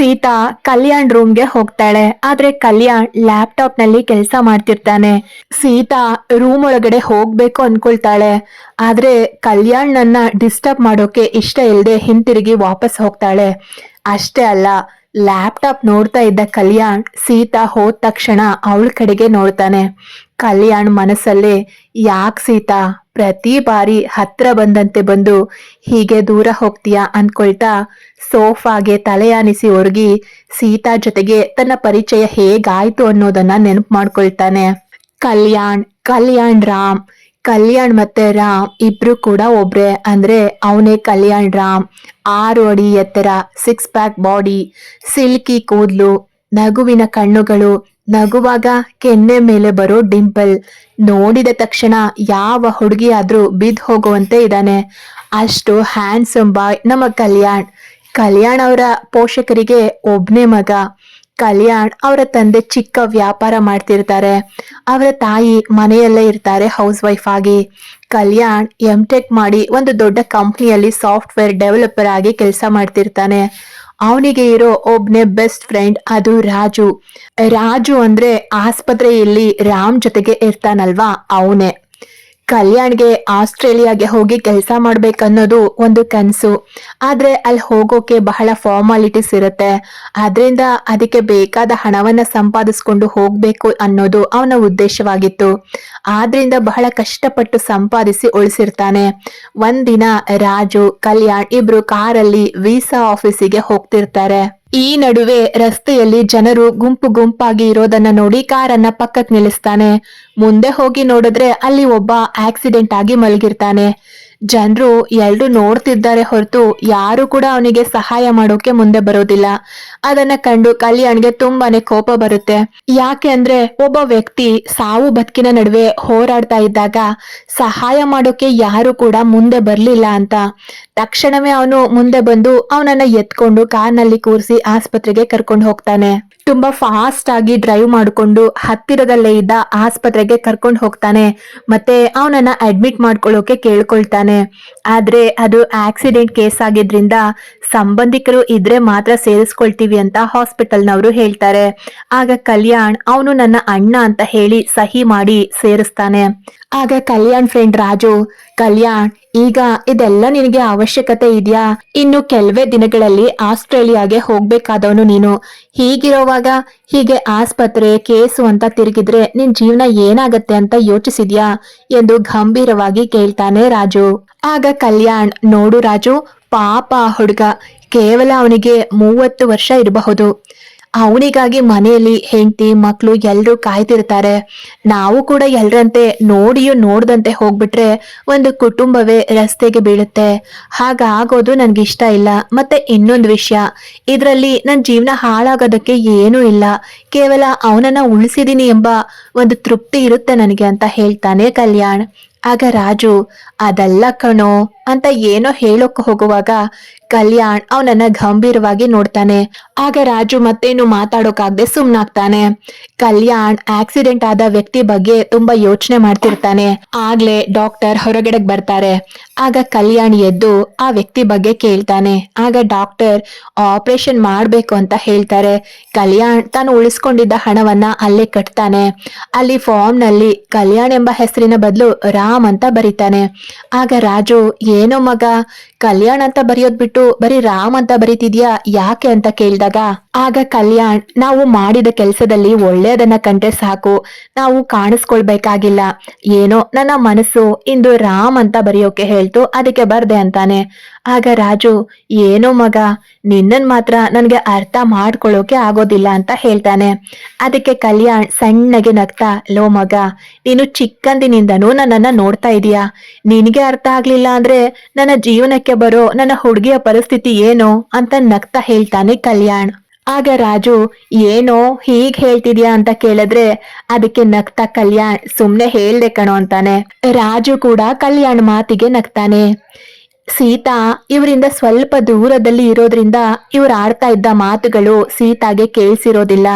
ಸೀತಾ ಕಲ್ಯಾಣ್ ರೂಮ್ಗೆ ಹೋಗ್ತಾಳೆ. ಆದ್ರೆ ಕಲ್ಯಾಣ್ ಲ್ಯಾಪ್ಟಾಪ್ನಲ್ಲಿ ಕೆಲಸ ಮಾಡ್ತಿರ್ತಾನೆ. ಸೀತಾ ರೂಮ್ ಒಳಗಡೆ ಹೋಗ್ಬೇಕು ಅನ್ಕೊಳ್ತಾಳೆ. ಆದ್ರೆ ಕಲ್ಯಾಣ್ ನನ್ನ ಡಿಸ್ಟರ್ಬ್ ಮಾಡೋಕೆ ಇಷ್ಟ ಇಲ್ಲದೆ ಹಿಂತಿರುಗಿ ವಾಪಸ್ ಹೋಗ್ತಾಳೆ. ಅಷ್ಟೇ ಅಲ್ಲ ಲ್ಯಾಪ್ಟಾಪ್ ನೋಡ್ತಾ ಇದ್ದ ಕಲ್ಯಾಣ್ ಸೀತಾ ಹೋದ ತಕ್ಷಣ ಅವಳ ಕಡೆಗೆ ನೋಡ್ತಾನೆ. ಕಲ್ಯಾಣ್ ಮನಸ್ಸಲ್ಲೇ, ಯಾಕ್ ಸೀತಾ, ಪ್ರತಿ ಬಾರಿ ಹತ್ರ ಬಂದಂತೆ ಬಂದು ಹೀಗೆ ದೂರ ಹೋಗ್ತೀಯಾ ಅಂದ್ಕೊಳ್ತಾ ಸೋಫಾಗೆ ತಲೆಯಾನಿಸಿ ಒರಗಿ ಸೀತಾ ಜೊತೆಗೆ ತನ್ನ ಪರಿಚಯ ಹೇಗಾಯ್ತು ಅನ್ನೋದನ್ನ ನೆನಪು ಮಾಡ್ಕೊಳ್ತಾನೆ. ಕಲ್ಯಾಣ್ ಕಲ್ಯಾಣ್ ರಾಮ್, ಕಲ್ಯಾಣ್ ಮತ್ತೆ ರಾಮ್ ಇಬ್ರು ಕೂಡ ಒಬ್ರೆ ಅಂದ್ರೆ ಅವನೇ ಕಲ್ಯಾಣ್ ರಾಮ್. ಆರು ಅಡಿ ಎತ್ತರ ಸಿಕ್ಸ್ ಪ್ಯಾಕ್ ಬಾಡಿ ಸಿಲ್ಕಿ ಕೂದಲು, ನಗುವಿನ ಕಣ್ಣುಗಳು ನಗುವಾಗ ಕೆನ್ನೆ ಮೇಲೆ ಬರೋ ಡಿಂಪಲ್ ನೋಡಿದ ತಕ್ಷಣ ಯಾವ ಹುಡುಗಿ ಆದ್ರೂ ಬಿದ್ದು ಹೋಗುವಂತೆ ಇದ್ದಾನೆ. ಅಷ್ಟು ಹ್ಯಾಂಡ್ಸಮ್ ಬಾಯ್ ನಮ್ಮ ಕಲ್ಯಾಣ್. ಕಲ್ಯಾಣ್ ಅವರ ಪೋಷಕರಿಗೆ ಒಬ್ನೇ ಮಗ. ಕಲ್ಯಾಣ್ ಅವರ ತಂದೆ ಚಿಕ್ಕ ವ್ಯಾಪಾರ ಮಾಡ್ತಿರ್ತಾರೆ. ಅವರ ತಾಯಿ ಮನೆಯಲ್ಲೇ ಇರ್ತಾರೆ ಹೌಸ್ ವೈಫ್ ಆಗಿ. ಕಲ್ಯಾಣ್ ಎಂ ಟೆಕ್ ಮಾಡಿ ಒಂದು ದೊಡ್ಡ ಕಂಪ್ನಿಯಲ್ಲಿ ಸಾಫ್ಟ್ವೇರ್ ಡೆವಲಪರ್ ಆಗಿ ಕೆಲಸ ಮಾಡ್ತಿರ್ತಾನೆ. ಅವನಿಗೆ ಇರೋ ಒಬ್ನೇ ಬೆಸ್ಟ್ ಫ್ರೆಂಡ್ ಅದು ರಾಜು. ರಾಜು ಅಂದ್ರೆ ಆಸ್ಪತ್ರೆಯಲ್ಲಿ ರಾಮ್ ಜೊತೆಗೆ ಇರ್ತಾನಲ್ವಾ? ಅವನೇ. ಕಲ್ಯಾಣ್ಗೆ ಆಸ್ಟ್ರೇಲಿಯಾಗೆ ಹೋಗಿ ಕೆಲಸ ಮಾಡ್ಬೇಕನ್ನೋದು ಒಂದು ಕನಸು. ಆದ್ರೆ ಅಲ್ಲಿ ಹೋಗೋಕೆ ಬಹಳ ಫಾರ್ಮಾಲಿಟೀಸ್ ಇರುತ್ತೆ. ಅದರಿಂದ ಅದಕ್ಕೆ ಬೇಕಾದ ಹಣವನ್ನ ಸಂಪಾದಿಸ್ಕೊಂಡು ಹೋಗ್ಬೇಕು ಅನ್ನೋದು ಅವನ ಉದ್ದೇಶವಾಗಿತ್ತು. ಆದ್ರಿಂದ ಬಹಳ ಕಷ್ಟಪಟ್ಟು ಸಂಪಾದಿಸಿ ಉಳಿಸಿರ್ತಾನೆ. ಒಂದಿನ ರಾಜು, ಕಲ್ಯಾಣ್ ಇಬ್ರು ಕಾರಲ್ಲಿ ವೀಸಾ ಆಫೀಸಿಗೆ ಹೋಗ್ತಿರ್ತಾರೆ. ಈ ನಡುವೆ ರಸ್ತೆಯಲ್ಲಿ ಜನರು ಗುಂಪು ಗುಂಪಾಗಿ ಇರೋದನ್ನ ನೋಡಿ ಕಾರನ್ನ ಪಕ್ಕಕ್ಕೆ ನಿಲ್ಲಿಸ್ತಾನೆ. ಮುಂದೆ ಹೋಗಿ ನೋಡಿದ್ರೆ ಅಲ್ಲಿ ಒಬ್ಬ ಆಕ್ಸಿಡೆಂಟ್ ಆಗಿ ಮಲಗಿರ್ತಾನೆ. ಜನರು ಎಲ್ರು ನೋಡ್ತಿದ್ದಾರೆ ಹೊರತು ಯಾರು ಕೂಡ ಅವನಿಗೆ ಸಹಾಯ ಮಾಡೋಕೆ ಮುಂದೆ ಬರೋದಿಲ್ಲ. ಅದನ್ನ ಕಂಡು ಕಲ್ಯಾಣ್ಗೆ ತುಂಬಾನೇ ಕೋಪ ಬರುತ್ತೆ. ಯಾಕೆ ಅಂದ್ರೆ ಒಬ್ಬ ವ್ಯಕ್ತಿ ಸಾವು ಬದುಕಿನ ನಡುವೆ ಹೋರಾಡ್ತಾ ಇದ್ದಾಗ ಸಹಾಯ ಮಾಡೋಕೆ ಯಾರು ಕೂಡ ಮುಂದೆ ಬರ್ಲಿಲ್ಲ ಅಂತ. ತಕ್ಷಣವೇ ಅವನು ಮುಂದೆ ಬಂದು ಅವನನ್ನ ಎತ್ಕೊಂಡು ಕಾರ್ನಲ್ಲಿ ಕೂರಿಸಿ ಆಸ್ಪತ್ರೆಗೆ ಕರ್ಕೊಂಡು ಹೋಗ್ತಾನೆ. ತುಂಬಾ ಫಾಸ್ಟ್ ಆಗಿ ಡ್ರೈವ್ ಮಾಡಿಕೊಂಡು ಹತ್ತಿರದಲ್ಲೇ ಇದ್ದ ಆಸ್ಪತ್ರೆಗೆ ಕರ್ಕೊಂಡು ಹೋಗ್ತಾನೆ. ಮತ್ತೆ ಅವನನ್ನ ಅಡ್ಮಿಟ್ ಮಾಡ್ಕೊಳ್ಳೋಕೆ ಕೇಳ್ಕೊಳ್ತಾನೆ. ಆದ್ರೆ ಅದು ಆಕ್ಸಿಡೆಂಟ್ ಕೇಸ್ ಆಗಿದ್ರಿಂದ ಸಂಬಂಧಿಕರು ಇದ್ರೆ ಮಾತ್ರ ಸೇರಿಸ್ಕೊಳ್ತೀವಿ ಅಂತ ಹಾಸ್ಪಿಟಲ್ನವರು ಹೇಳ್ತಾರೆ. ಆಗ ಕಲ್ಯಾಣ್, ಅವನು ನನ್ನ ಅಣ್ಣ ಅಂತ ಹೇಳಿ ಸಹಿ ಮಾಡಿ ಸೇರಿಸ್ತಾನೆ. ಆಗ ಕಲ್ಯಾಣ್ ಫ್ರೆಂಡ್ ರಾಜು ಕಲ್ಯಾಣ್, ಈಗ ಇದೆಲ್ಲ ನಿನಗೆ ಅವಶ್ಯಕತೆ ಇದೆಯಾ? ಇನ್ನು ಕೆಲವೇ ದಿನಗಳಲ್ಲಿ ಆಸ್ಟ್ರೇಲಿಯಾಗೆ ಹೋಗ್ಬೇಕಾದವನು ನೀನು. ಹೀಗಿರೋವಾಗ ಹೀಗೆ ಆಸ್ಪತ್ರೆ, ಕೇಸು ಅಂತ ತಿರುಗಿದ್ರೆ ನಿನ್ ಜೀವನ ಏನಾಗತ್ತೆ ಅಂತ ಯೋಚಿಸಿದ್ಯಾ? ಎಂದು ಗಂಭೀರವಾಗಿ ಕೇಳ್ತಾನೆ ರಾಜು. ಆಗ ಕಲ್ಯಾಣ್, ನೋಡು ರಾಜು, ಪಾಪ ಹುಡುಗ. ಕೇವಲ ಅವನಿಗೆ ಮೂವತ್ತು ವರ್ಷ ಇರಬಹುದು. ಅವನಿಗಾಗಿ ಮನೆಯಲ್ಲಿ ಹೆಂಡತಿ ಮಕ್ಕಳು ಎಲ್ಲರೂ ಕಾಯ್ತಿರ್ತಾರೆ. ನಾವು ಕೂಡ ಎಲ್ಲರಂತೆ ನೋಡಿಯೂ ನೋಡ್ದಂತೆ ಹೋಗ್ಬಿಟ್ರೆ ಒಂದು ಕುಟುಂಬವೇ ರಸ್ತೆಗೆ ಬೀಳುತ್ತೆ. ಹಾಗಾಗೋದು ನನ್ಗೆ ಇಷ್ಟ ಇಲ್ಲ. ಮತ್ತೆ ಇನ್ನೊಂದು ವಿಷಯ. ಇದರಲ್ಲಿ ನನ್ನ ಜೀವನ ಹಾಳಾಗೋದಕ್ಕೆ ಏನೂ ಇಲ್ಲ. ಕೇವಲ ಅವನನ್ನ ಉಳಿಸಿದೀನಿ ಎಂಬ ಒಂದು ತೃಪ್ತಿ ಇರುತ್ತೆ ನನಗೆ ಅಂತ ಹೇಳ್ತಾನೆ ಕಲ್ಯಾಣ್. ಆಗ ರಾಜು, ಅದಲ್ಲ ಕಣೋ ಅಂತ ಏನೋ ಹೇಳೋಕೆ ಹೋಗುವಾಗ ಕಲ್ಯಾಣ್ ಅವನನ್ನ ಗಂಭೀರವಾಗಿ ನೋಡ್ತಾನೆ. ಆಗ ರಾಜು ಮತ್ತೇನು ಮಾತಾಡೋಕಾಗ್ದೆ ಸುಮ್ನಾಗ್ತಾನೆ. ಕಲ್ಯಾಣ್ ಆಕ್ಸಿಡೆಂಟ್ ಆದ ವ್ಯಕ್ತಿ ಬಗ್ಗೆ ತುಂಬಾ ಯೋಚನೆ ಮಾಡ್ತಿರ್ತಾನೆ. ಆಗ್ಲೇ ಡಾಕ್ಟರ್ ಹೊರಗಡೆಗ್ ಬರ್ತಾರೆ. ಆಗ ಕಲ್ಯಾಣ್ ಎದ್ದು ಆ ವ್ಯಕ್ತಿ ಬಗ್ಗೆ ಕೇಳ್ತಾನೆ. ಆಗ ಡಾಕ್ಟರ್ ಆಪರೇಷನ್ ಮಾಡ್ಬೇಕು ಅಂತ ಹೇಳ್ತಾರೆ. ಕಲ್ಯಾಣ್ ತಾನು ಉಳಿಸ್ಕೊಂಡಿದ್ದ ಹಣವನ್ನ ಅಲ್ಲೇ ಕಟ್ತಾನೆ. ಅಲ್ಲಿ ಫಾರ್ಮ್ನಲ್ಲಿ ಕಲ್ಯಾಣ್ ಎಂಬ ಹೆಸರಿನ ಬದಲು ರಾಮ್ ಅಂತ ಬರೀತಾನೆ. ಆಗ ರಾಜು, ಏನೋ ಮಗ ಕಲ್ಯಾಣ್ ಅಂತ ಬರೆಯೋದ್ ಬಿಟ್ಟು ಬರೀ ರಾಮ್ ಅಂತ ಬರೀತಿದ್ಯಾ? ಯಾಕೆ ಅಂತ ಕೇಳಿದಾಗ, ಆಗ ಕಲ್ಯಾಣ್, ನಾವು ಮಾಡಿದ ಕೆಲಸದಲ್ಲಿ ಒಳ್ಳೆಯದನ್ನ ಕಂಡ್ರೆ ಸಾಕು, ನಾವು ಕಾಣಿಸ್ಕೊಳ್ಬೇಕಾಗಿಲ್ಲ. ಏನೋ ನನ್ನ ಮನಸ್ಸು ಇಂದು ರಾಮ್ ಅಂತ ಬರೆಯೋಕೆ ಹೇಳ್ತು, ಅದಕ್ಕೆ ಬರ್ದೆ ಅಂತಾನೆ. ಆಗ ರಾಜು, ಏನೋ ಮಗ, ನಿನ್ನನ್ ಮಾತ್ರ ನನ್ಗೆ ಅರ್ಥ ಮಾಡ್ಕೊಳ್ಳೋಕೆ ಆಗೋದಿಲ್ಲ ಅಂತ ಹೇಳ್ತಾನೆ. ಅದಕ್ಕೆ ಕಲ್ಯಾಣ್ ಸಣ್ಣಗೆ ನಗ್ತಾ, ಲೋ ಮಗ, ನೀನು ಚಿಕ್ಕಂದಿನಿಂದನೂ ನನ್ನನ್ನ ನೋಡ್ತಾ ಇದೀಯಾ? ನಿನಗೆ ಅರ್ಥ ಆಗ್ಲಿಲ್ಲ ಅಂದ್ರೆ ನನ್ನ ಜೀವನಕ್ಕೆ ಬರೋ ನನ್ನ ಹುಡುಗಿಯ ಪರಿಸ್ಥಿತಿ ಏನು? ಅಂತ ನಗ್ತಾ ಹೇಳ್ತಾನೆ ಕಲ್ಯಾಣ್. ಆಗ ರಾಜು, ಏನೋ ಹೀಗ್ ಹೇಳ್ತಿದ್ಯಾ ಅಂತ ಕೇಳಿದ್ರೆ ಅದಕ್ಕೆ ನಗ್ತಾ ಕಲ್ಯಾಣ್ ಸುಮ್ನೆ ಹೇಳ್ದೆ ಕಣೋ ಅಂತಾನೆ. ರಾಜು ಕೂಡ ಕಲ್ಯಾಣ್ ಮಾತಿಗೆ ನಗ್ತಾನೆ. ಸೀತಾ ಇವರಿಂದ ಸ್ವಲ್ಪ ದೂರದಲ್ಲಿ ಇರೋದ್ರಿಂದ ಇವ್ರು ಆಡ್ತಾ ಇದ್ದ ಮಾತುಗಳು ಸೀತಾಗೆ ಕೇಳಿಸಿರೋದಿಲ್ಲ.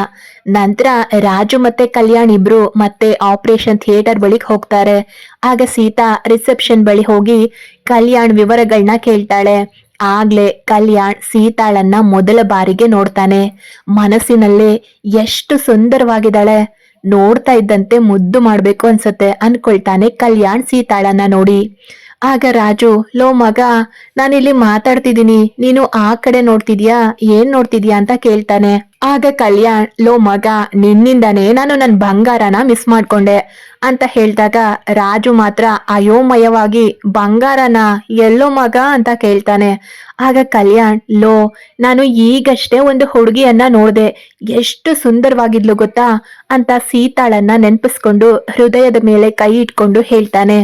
ನಂತರ ರಾಜು ಮತ್ತೆ ಕಲ್ಯಾಣ್ ಇಬ್ರು ಮತ್ತೆ ಆಪರೇಷನ್ ಥಿಯೇಟರ್ ಬಳಿಗೆ ಹೋಗ್ತಾರೆ. ಆಗ ಸೀತಾ ರಿಸೆಪ್ಷನ್ ಬಳಿ ಹೋಗಿ ಕಲ್ಯಾಣ್ ವಿವರಗಳನ್ನ ಕೇಳ್ತಾಳೆ. ಆಗ್ಲೇ ಕಲ್ಯಾಣ್ ಸೀತಾಳನ್ನ ಮೊದಲ ಬಾರಿಗೆ ನೋಡ್ತಾನೆ. ಮನಸ್ಸಿನಲ್ಲೇ ಎಷ್ಟು ಸುಂದರವಾಗಿದ್ದಾಳೆ. ನೋಡ್ತಾ ಇದ್ದಂತೆ ಮುದ್ದು ಮಾಡ್ಬೇಕು ಅನ್ಸುತ್ತೆ ಅನ್ಕೊಳ್ತಾನೆ ಕಲ್ಯಾಣ್ ಸೀತಾಳನ್ನ ನೋಡಿ. ಆಗ ರಾಜು, ಲೋ ಮಗ, ನಾನಿಲ್ಲಿ ಮಾತಾಡ್ತಿದ್ದೀನಿ ನೀನು ಆ ಕಡೆ ನೋಡ್ತಿದ್ಯಾ, ಏನ್ ನೋಡ್ತಿದ್ಯಾ ಅಂತ ಕೇಳ್ತಾನೆ. ಆಗ ಕಲ್ಯಾಣ್, ಲೋ ಮಗ, ನಿನ್ನಿಂದಾನೇ ನಾನು ನನ್ನ ಬಂಗಾರನ ಮಿಸ್ ಮಾಡ್ಕೊಂಡೆ ಅಂತ ಹೇಳ್ದಾಗ ರಾಜು ಮಾತ್ರ ಅಯೋಮಯವಾಗಿ, ಬಂಗಾರನ ಎಲ್ಲೋ ಮಗ ಅಂತ ಕೇಳ್ತಾನೆ. ಆಗ ಕಲ್ಯಾಣ್, ಲೋ, ನಾನು ಈಗಷ್ಟೇ ಒಂದು ಹುಡುಗಿಯನ್ನ ನೋಡಿದೆ, ಎಷ್ಟು ಸುಂದರವಾಗಿದ್ಲು ಗೊತ್ತಾ ಅಂತ ಸೀತಾಳನ್ನ ನೆನಪಿಸ್ಕೊಂಡು ಹೃದಯದ ಮೇಲೆ ಕೈ ಇಟ್ಕೊಂಡು ಹೇಳ್ತಾನೆ.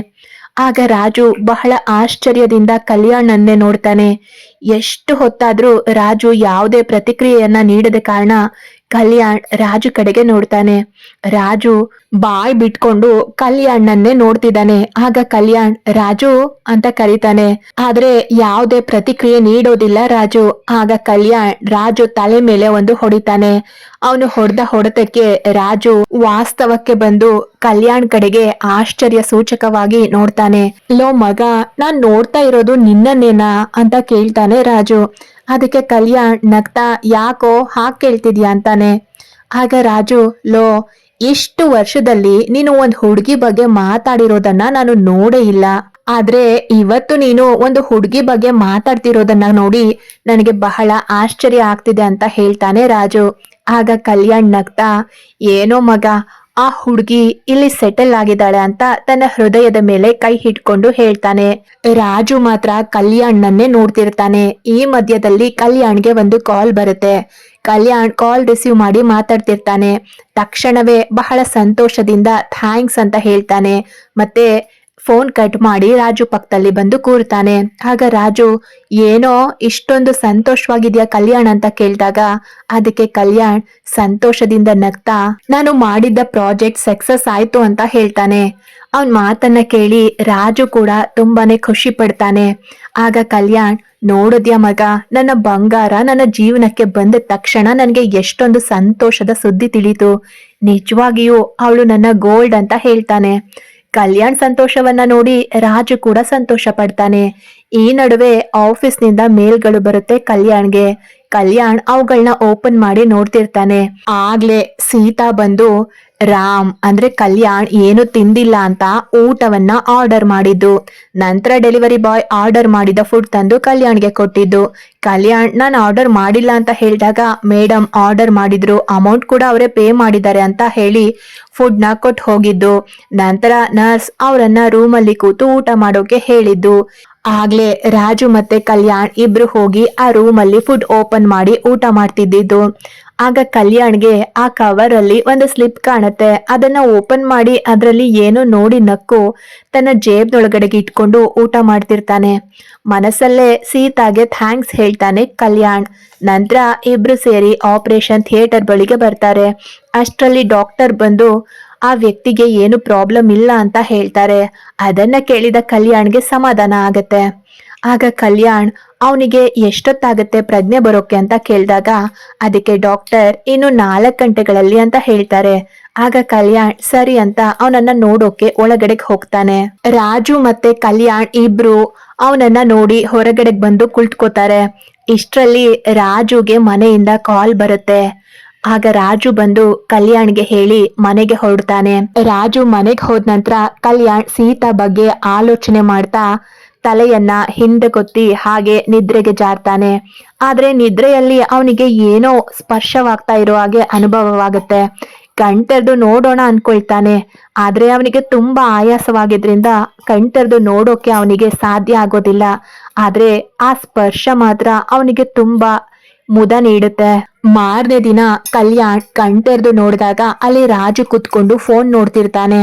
ಆಗ ರಾಜು ಬಹಳ ಆಶ್ಚರ್ಯದಿಂದ ಕಲ್ಯಾಣನ್ನೇ ನೋಡ್ತಾನೆ. ಎಷ್ಟು ಹೊತ್ತಾದ್ರೂ ರಾಜು ಯಾವುದೇ ಪ್ರತಿಕ್ರಿಯೆಯನ್ನ ನೀಡದ ಕಾರಣ ಕಲ್ಯಾಣ್ ರಾಜು ಕಡೆಗೆ ನೋಡ್ತಾನೆ. ರಾಜು ಬಾಯ್ ಬಿಟ್ಕೊಂಡು ಕಲ್ಯಾಣ್ನನ್ನೇ ನೋಡ್ತಿದ್ದಾನೆ. ಆಗ ಕಲ್ಯಾಣ್ ರಾಜು ಅಂತ ಕರೀತಾನೆ. ಆದ್ರೆ ಯಾವುದೇ ಪ್ರತಿಕ್ರಿಯೆ ನೀಡೋದಿಲ್ಲ ರಾಜು. ಆಗ ಕಲ್ಯಾಣ್ ರಾಜು ತಲೆ ಮೇಲೆ ಒಂದು ಹೊಡಿತಾನೆ. ಅವನು ಹೊಡೆದ ಹೊಡೆತಕ್ಕೆ ರಾಜು ವಾಸ್ತವಕ್ಕೆ ಬಂದು ಕಲ್ಯಾಣ್ ಕಡೆಗೆ ಆಶ್ಚರ್ಯ ಸೂಚಕವಾಗಿ ನೋಡ್ತಾನೆ. ಲೋ ಮಗ, ನಾನ್ ನೋಡ್ತಾ ಇರೋದು ನಿನ್ನನ್ನೇನಾ? ಅಂತ ಕೇಳ್ತಾನೆ ರಾಜು. ಅದಕ್ಕೆ ಕಲ್ಯಾಣ್ ನಗ್ತಾ, ಯಾಕೋ ಹಾಕ್ ಕೇಳ್ತಿದ್ಯಾ ಅಂತಾನೆ? ಆಗ ರಾಜು, ಲೋ, ಇಷ್ಟು ವರ್ಷದಲ್ಲಿ ನೀನು ಒಂದು ಹುಡುಗಿ ಬಗ್ಗೆ ಮಾತಾಡಿರೋದನ್ನ ನಾನು ನೋಡೇ ಇಲ್ಲ. ಆದ್ರೆ ಇವತ್ತು ನೀನು ಒಂದು ಹುಡುಗಿ ಬಗ್ಗೆ ಮಾತಾಡ್ತಿರೋದನ್ನ ನೋಡಿ ನನಗೆ ಬಹಳ ಆಶ್ಚರ್ಯ ಆಗ್ತಿದೆ ಅಂತ ಹೇಳ್ತಾನೆ ರಾಜು. ಆಗ ಕಲ್ಯಾಣ್ ನಗ್ತಾ, ಏನೋ ಮಗ ಆ ಹುಡುಗಿ ಇಲ್ಲಿ ಸೆಟಲ್ ಆಗಿದ್ದಾಳೆ ಅಂತ ತನ್ನ ಹೃದಯದ ಮೇಲೆ ಕೈ ಹಿಡ್ಕೊಂಡು ಹೇಳ್ತಾನೆ. ರಾಜು ಮಾತ್ರ ಕಲ್ಯಾಣ್ನನ್ನೇ ನೋಡ್ತಿರ್ತಾನೆ. ಈ ಮಧ್ಯದಲ್ಲಿ ಕಲ್ಯಾಣ್ಗೆ ಒಂದು ಕಾಲ್ ಬರುತ್ತೆ. ಕಲ್ಯಾಣ್ ಕಾಲ್ ರಿಸೀವ್ ಮಾಡಿ ಮಾತಾಡ್ತಿರ್ತಾನೆ. ತಕ್ಷಣವೇ ಬಹಳ ಸಂತೋಷದಿಂದ ಥ್ಯಾಂಕ್ಸ್ ಅಂತ ಹೇಳ್ತಾನೆ. ಮತ್ತೆ ಫೋನ್ ಕಟ್ ಮಾಡಿ ರಾಜು ಪಕ್ಕದಲ್ಲಿ ಬಂದು ಕೂರ್ತಾನೆ. ಆಗ ರಾಜು, ಏನೋ, ಇಷ್ಟೊಂದು ಸಂತೋಷವಾಗಿದ್ಯಾ ಕಲ್ಯಾಣ್ ಅಂತ ಕೇಳಿದಾಗ? ಅದಕ್ಕೆ ಕಲ್ಯಾಣ್ ಸಂತೋಷದಿಂದ ನಗ್ತಾ, ನಾನು ಮಾಡಿದ್ದ ಪ್ರಾಜೆಕ್ಟ್ ಸಕ್ಸಸ್ ಆಯ್ತು ಅಂತ ಹೇಳ್ತಾನೆ. ಅವನ್ ಮಾತನ್ನ ಕೇಳಿ ರಾಜು ಕೂಡ ತುಂಬಾನೇ ಖುಷಿ ಪಡ್ತಾನೆ. ಆಗ ಕಲ್ಯಾಣ್, ನೋಡೋದ್ಯ ಮಗ, ನನ್ನ ಬಂಗಾರ ನನ್ನ ಜೀವನಕ್ಕೆ ಬಂದ ತಕ್ಷಣ ನನಗೆ ಎಷ್ಟೊಂದು ಸಂತೋಷದ ಸುದ್ದಿ ತಿಳಿತು. ನಿಜವಾಗಿಯೂ ಅವಳು ನನ್ನ ಗೋಲ್ಡ್ ಅಂತ ಹೇಳ್ತಾನೆ. ಕಲ್ಯಾಣ್ ಸಂತೋಷವನ್ನ ನೋಡಿ ರಾಜು ಕೂಡ ಸಂತೋಷ ಪಡ್ತಾನೆ. ಈ ನಡುವೆ ಆಫೀಸ್ನಿಂದ ಮೇಲ್ಗಳು ಬರುತ್ತೆ ಕಲ್ಯಾಣ್ಗೆ. ಕಲ್ಯಾಣ್ ಅವುಗಳನ್ನ ಓಪನ್ ಮಾಡಿ ನೋಡ್ತಿರ್ತಾನೆ. ಆಗ್ಲೇ ಸೀತಾ ಬಂದು, ರಾಮ್, ಅಂದ್ರೆ ಕಲ್ಯಾಣ್ ಏನು ತಿಂದಿಲ್ಲ ಅಂತ ಊಟವನ್ನ ಆರ್ಡರ್ ಮಾಡಿದ್ದು. ನಂತರ ಡೆಲಿವರಿ ಬಾಯ್ ಆರ್ಡರ್ ಮಾಡಿದ ಫುಡ್ ತಂದು ಕಲ್ಯಾಣ್ಗೆ ಕೊಟ್ಟಿದ್ದು. ಕಲ್ಯಾಣ್, ನಾನು ಆರ್ಡರ್ ಮಾಡಿಲ್ಲ ಅಂತ ಹೇಳಿದಾಗ ಮೇಡಮ್ ಆರ್ಡರ್ ಮಾಡಿದ್ರು. ಅಮೌಂಟ್ ಕೂಡ ಅವರೇ ಪೇ ಮಾಡಿದ್ದಾರೆ ಅಂತ ಹೇಳಿ ಫುಡ್ನ ಕೊಟ್ಟು ಹೋಗಿದ್ದು. ನಂತರ ನರ್ಸ್ ಅವರನ್ನ ರೂಮಲ್ಲಿ ಕೂತು ಊಟ ಮಾಡೋಕೆ ಹೇಳಿದ್ದು. ಆಗ್ಲೇ ರಾಜು ಮತ್ತೆ ಕಲ್ಯಾಣ್ ಇಬ್ರು ಹೋಗಿ ಆ ರೂಮಲ್ಲಿ ಫುಡ್ ಓಪನ್ ಮಾಡಿ ಊಟ ಮಾಡ್ತಿದ್ದಿದ್ದು. ಆಗ ಕಲ್ಯಾಣ್ಗೆ ಆ ಕವರ್ ಅಲ್ಲಿ ಒಂದು ಸ್ಲಿಪ್ ಕಾಣುತ್ತೆ. ಅದನ್ನ ಓಪನ್ ಮಾಡಿ ಅದರಲ್ಲಿ ಏನೋ ನೋಡಿ ನಕ್ಕು ತನ್ನ ಜೇಬ್ನೊಳಗಡೆಗೆ ಇಟ್ಕೊಂಡು ಊಟ ಮಾಡ್ತಿರ್ತಾನೆ. ಮನಸ್ಸಲ್ಲೇ ಸೀತಾಗೆ ಥ್ಯಾಂಕ್ಸ್ ಹೇಳ್ತಾನೆ ಕಲ್ಯಾಣ್. ನಂತರ ಇಬ್ರು ಸೇರಿ ಆಪರೇಷನ್ ಥಿಯೇಟರ್ ಬಳಿಗೆ ಬರ್ತಾರೆ. ಅಷ್ಟರಲ್ಲಿ ಡಾಕ್ಟರ್ ಬಂದು ಆ ವ್ಯಕ್ತಿಗೆ ಏನು ಪ್ರಾಬ್ಲಮ್ ಇಲ್ಲ ಅಂತ ಹೇಳ್ತಾರೆ. ಅದನ್ನ ಕೇಳಿದ ಕಲ್ಯಾಣ್ಗೆ ಸಮಾಧಾನ ಆಗತ್ತೆ. ಆಗ ಕಲ್ಯಾಣ್, ಅವನಿಗೆ ಎಷ್ಟೊತ್ತಾಗತ್ತೆ ಪ್ರಜ್ಞೆ ಬರೋಕೆ? ಅಂತ ಕೇಳಿದಾಗ, ಅದಕ್ಕೆ ಡಾಕ್ಟರ್ ಇನ್ನು ನಾಲ್ಕು ಗಂಟೆಗಳಲ್ಲಿ ಅಂತ ಹೇಳ್ತಾರೆ. ಆಗ ಕಲ್ಯಾಣ್, ಸರಿ ಅಂತ ಅವನನ್ನ ನೋಡೋಕೆ ಒಳಗಡೆಗೆ ಹೋಗ್ತಾನೆ. ರಾಜು ಮತ್ತೆ ಕಲ್ಯಾಣ್ ಇಬ್ರು ಅವನನ್ನ ನೋಡಿ ಹೊರಗಡೆಗೆ ಬಂದು ಕುಳ್ತ್ಕೋತಾರೆ. ಇಷ್ಟರಲ್ಲಿ ರಾಜುಗೆ ಮನೆಯಿಂದ ಕಾಲ್ ಬರುತ್ತೆ. ಆಗ ರಾಜು ಬಂದು ಕಲ್ಯಾಣ್ಗೆ ಹೇಳಿ ಮನೆಗೆ ಹೊರಡ್ತಾನೆ. ರಾಜು ಮನೆಗೆ ಹೋದ ನಂತರ ಕಲ್ಯಾಣ್ ಸೀತಾ ಬಗ್ಗೆ ಆಲೋಚನೆ ಮಾಡ್ತಾ ತಲೆಯನ್ನ ಹಿಂದೆ ಕೊತ್ತಿ ಹಾಗೆ ನಿದ್ರೆಗೆ ಜಾರ್ತಾನೆ. ಆದ್ರೆ ನಿದ್ರೆಯಲ್ಲಿ ಅವನಿಗೆ ಏನೋ ಸ್ಪರ್ಶವಾಗ್ತಾ ಇರೋ ಹಾಗೆ ಅನುಭವವಾಗುತ್ತೆ. ಕಣ್ತೆರೆದು ನೋಡೋಣ ಅನ್ಕೊಳ್ತಾನೆ. ಆದ್ರೆ ಅವನಿಗೆ ತುಂಬಾ ಆಯಾಸವಾಗಿದ್ರಿಂದ ಕಣ್ತೆರೆದು ನೋಡೋಕೆ ಅವನಿಗೆ ಸಾಧ್ಯ ಆಗೋದಿಲ್ಲ. ಆದ್ರೆ ಆ ಸ್ಪರ್ಶ ಮಾತ್ರ ಅವನಿಗೆ ತುಂಬಾ ಮುದ ನೀಡುತ್ತೆ. ಮಾರನೇ ದಿನ ಕಲ್ಯಾಣ್ ಕಣ್ತೆರೆದು ನೋಡಿದಾಗ ಅಲ್ಲಿ ರಾಜು ಕುತ್ಕೊಂಡು ಫೋನ್ ನೋಡ್ತಿರ್ತಾನೆ.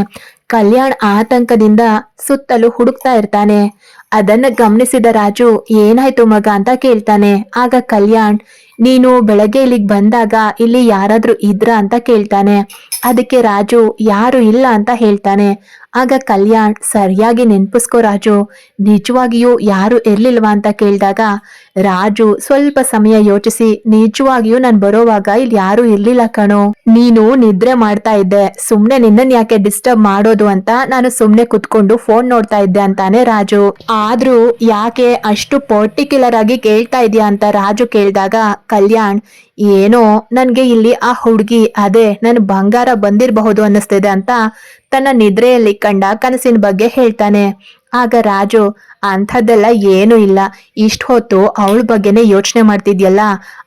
ಕಲ್ಯಾಣ್ ಆತಂಕದಿಂದ ಸುತ್ತಲೂ ಹುಡುಕ್ತಾ ಇರ್ತಾನೆ. ಅದನ್ನ ಗಮನಿಸಿದ ರಾಜು, ಏನಾಯ್ತು ಮಗ ಅಂತ ಕೇಳ್ತಾನೆ. ಆಗ ಕಲ್ಯಾಣ್, ನೀನು ಬೆಳಗ್ಗೆ ಇಲ್ಲಿಗೆ ಬಂದಾಗ ಇಲ್ಲಿ ಯಾರಾದ್ರೂ ಇದ್ರ ಅಂತ ಕೇಳ್ತಾನೆ. ಅದಕ್ಕೆ ರಾಜು, ಯಾರು ಇಲ್ಲ ಅಂತ ಹೇಳ್ತಾನೆ. ಆಗ ಕಲ್ಯಾಣ್, ಸರಿಯಾಗಿ ನೆನ್ಪಿಸ್ಕೋ ರಾಜು, ನಿಜವಾಗಿಯೂ ಯಾರು ಇರ್ಲಿಲ್ವಾ ಅಂತ ಕೇಳಿದಾಗ, ರಾಜು, ಸ್ವಲ್ಪ ಸಮಯ ಯೋಚಿಸಿ, ನಿಜವಾಗಿಯೂ ನಾನು ಬರೋವಾಗ ಇಲ್ಲಿ ಯಾರು ಇರ್ಲಿಲ್ಲ ಕಣೋ. ನೀನು ನಿದ್ರೆ ಮಾಡ್ತಾ ಇದ್ದೆ. ಸುಮ್ನೆ ನಿನ್ನನ್ ಯಾಕೆ ಡಿಸ್ಟರ್ಬ್ ಮಾಡೋದು ಅಂತ ನಾನು ಸುಮ್ನೆ ಕುತ್ಕೊಂಡು ಫೋನ್ ನೋಡ್ತಾ ಇದ್ದೆ ಅಂತಾನೆ ರಾಜು. ಆದ್ರೂ ಯಾಕೆ ಅಷ್ಟು ಪರ್ಟಿಕ್ಯುಲರ್ ಆಗಿ ಕೇಳ್ತಾ ಇದೆಯಾ ಅಂತ ರಾಜು ಕೇಳಿದಾಗ, ಕಲ್ಯಾಣ್, ಏನೋ ನನಗೆ ಇಲ್ಲಿ ಆ ಹುಡುಗಿ ಅದೇ ನನ್ನ ಬಂಗಾರ ಬಂದಿರಬಹುದು ಅನ್ನಿಸ್ತಿದೆ ಅಂತ ತನ್ನ ನಿದ್ರೆಯಲ್ಲಿ ಕಂಡ ಕನಸಿನ ಬಗ್ಗೆ ಹೇಳ್ತಾನೆ. ಆಗ ರಾಜು, ಅಂಥದ್ದೆಲ್ಲ ಏನೂ ಇಲ್ಲ. ಇಷ್ಟ ಹೊತ್ತು ಅವಳ ಬಗ್ಗೆನೇ ಯೋಚನೆ ಮಾಡ್ತಿದ್ಯಲ್ಲ?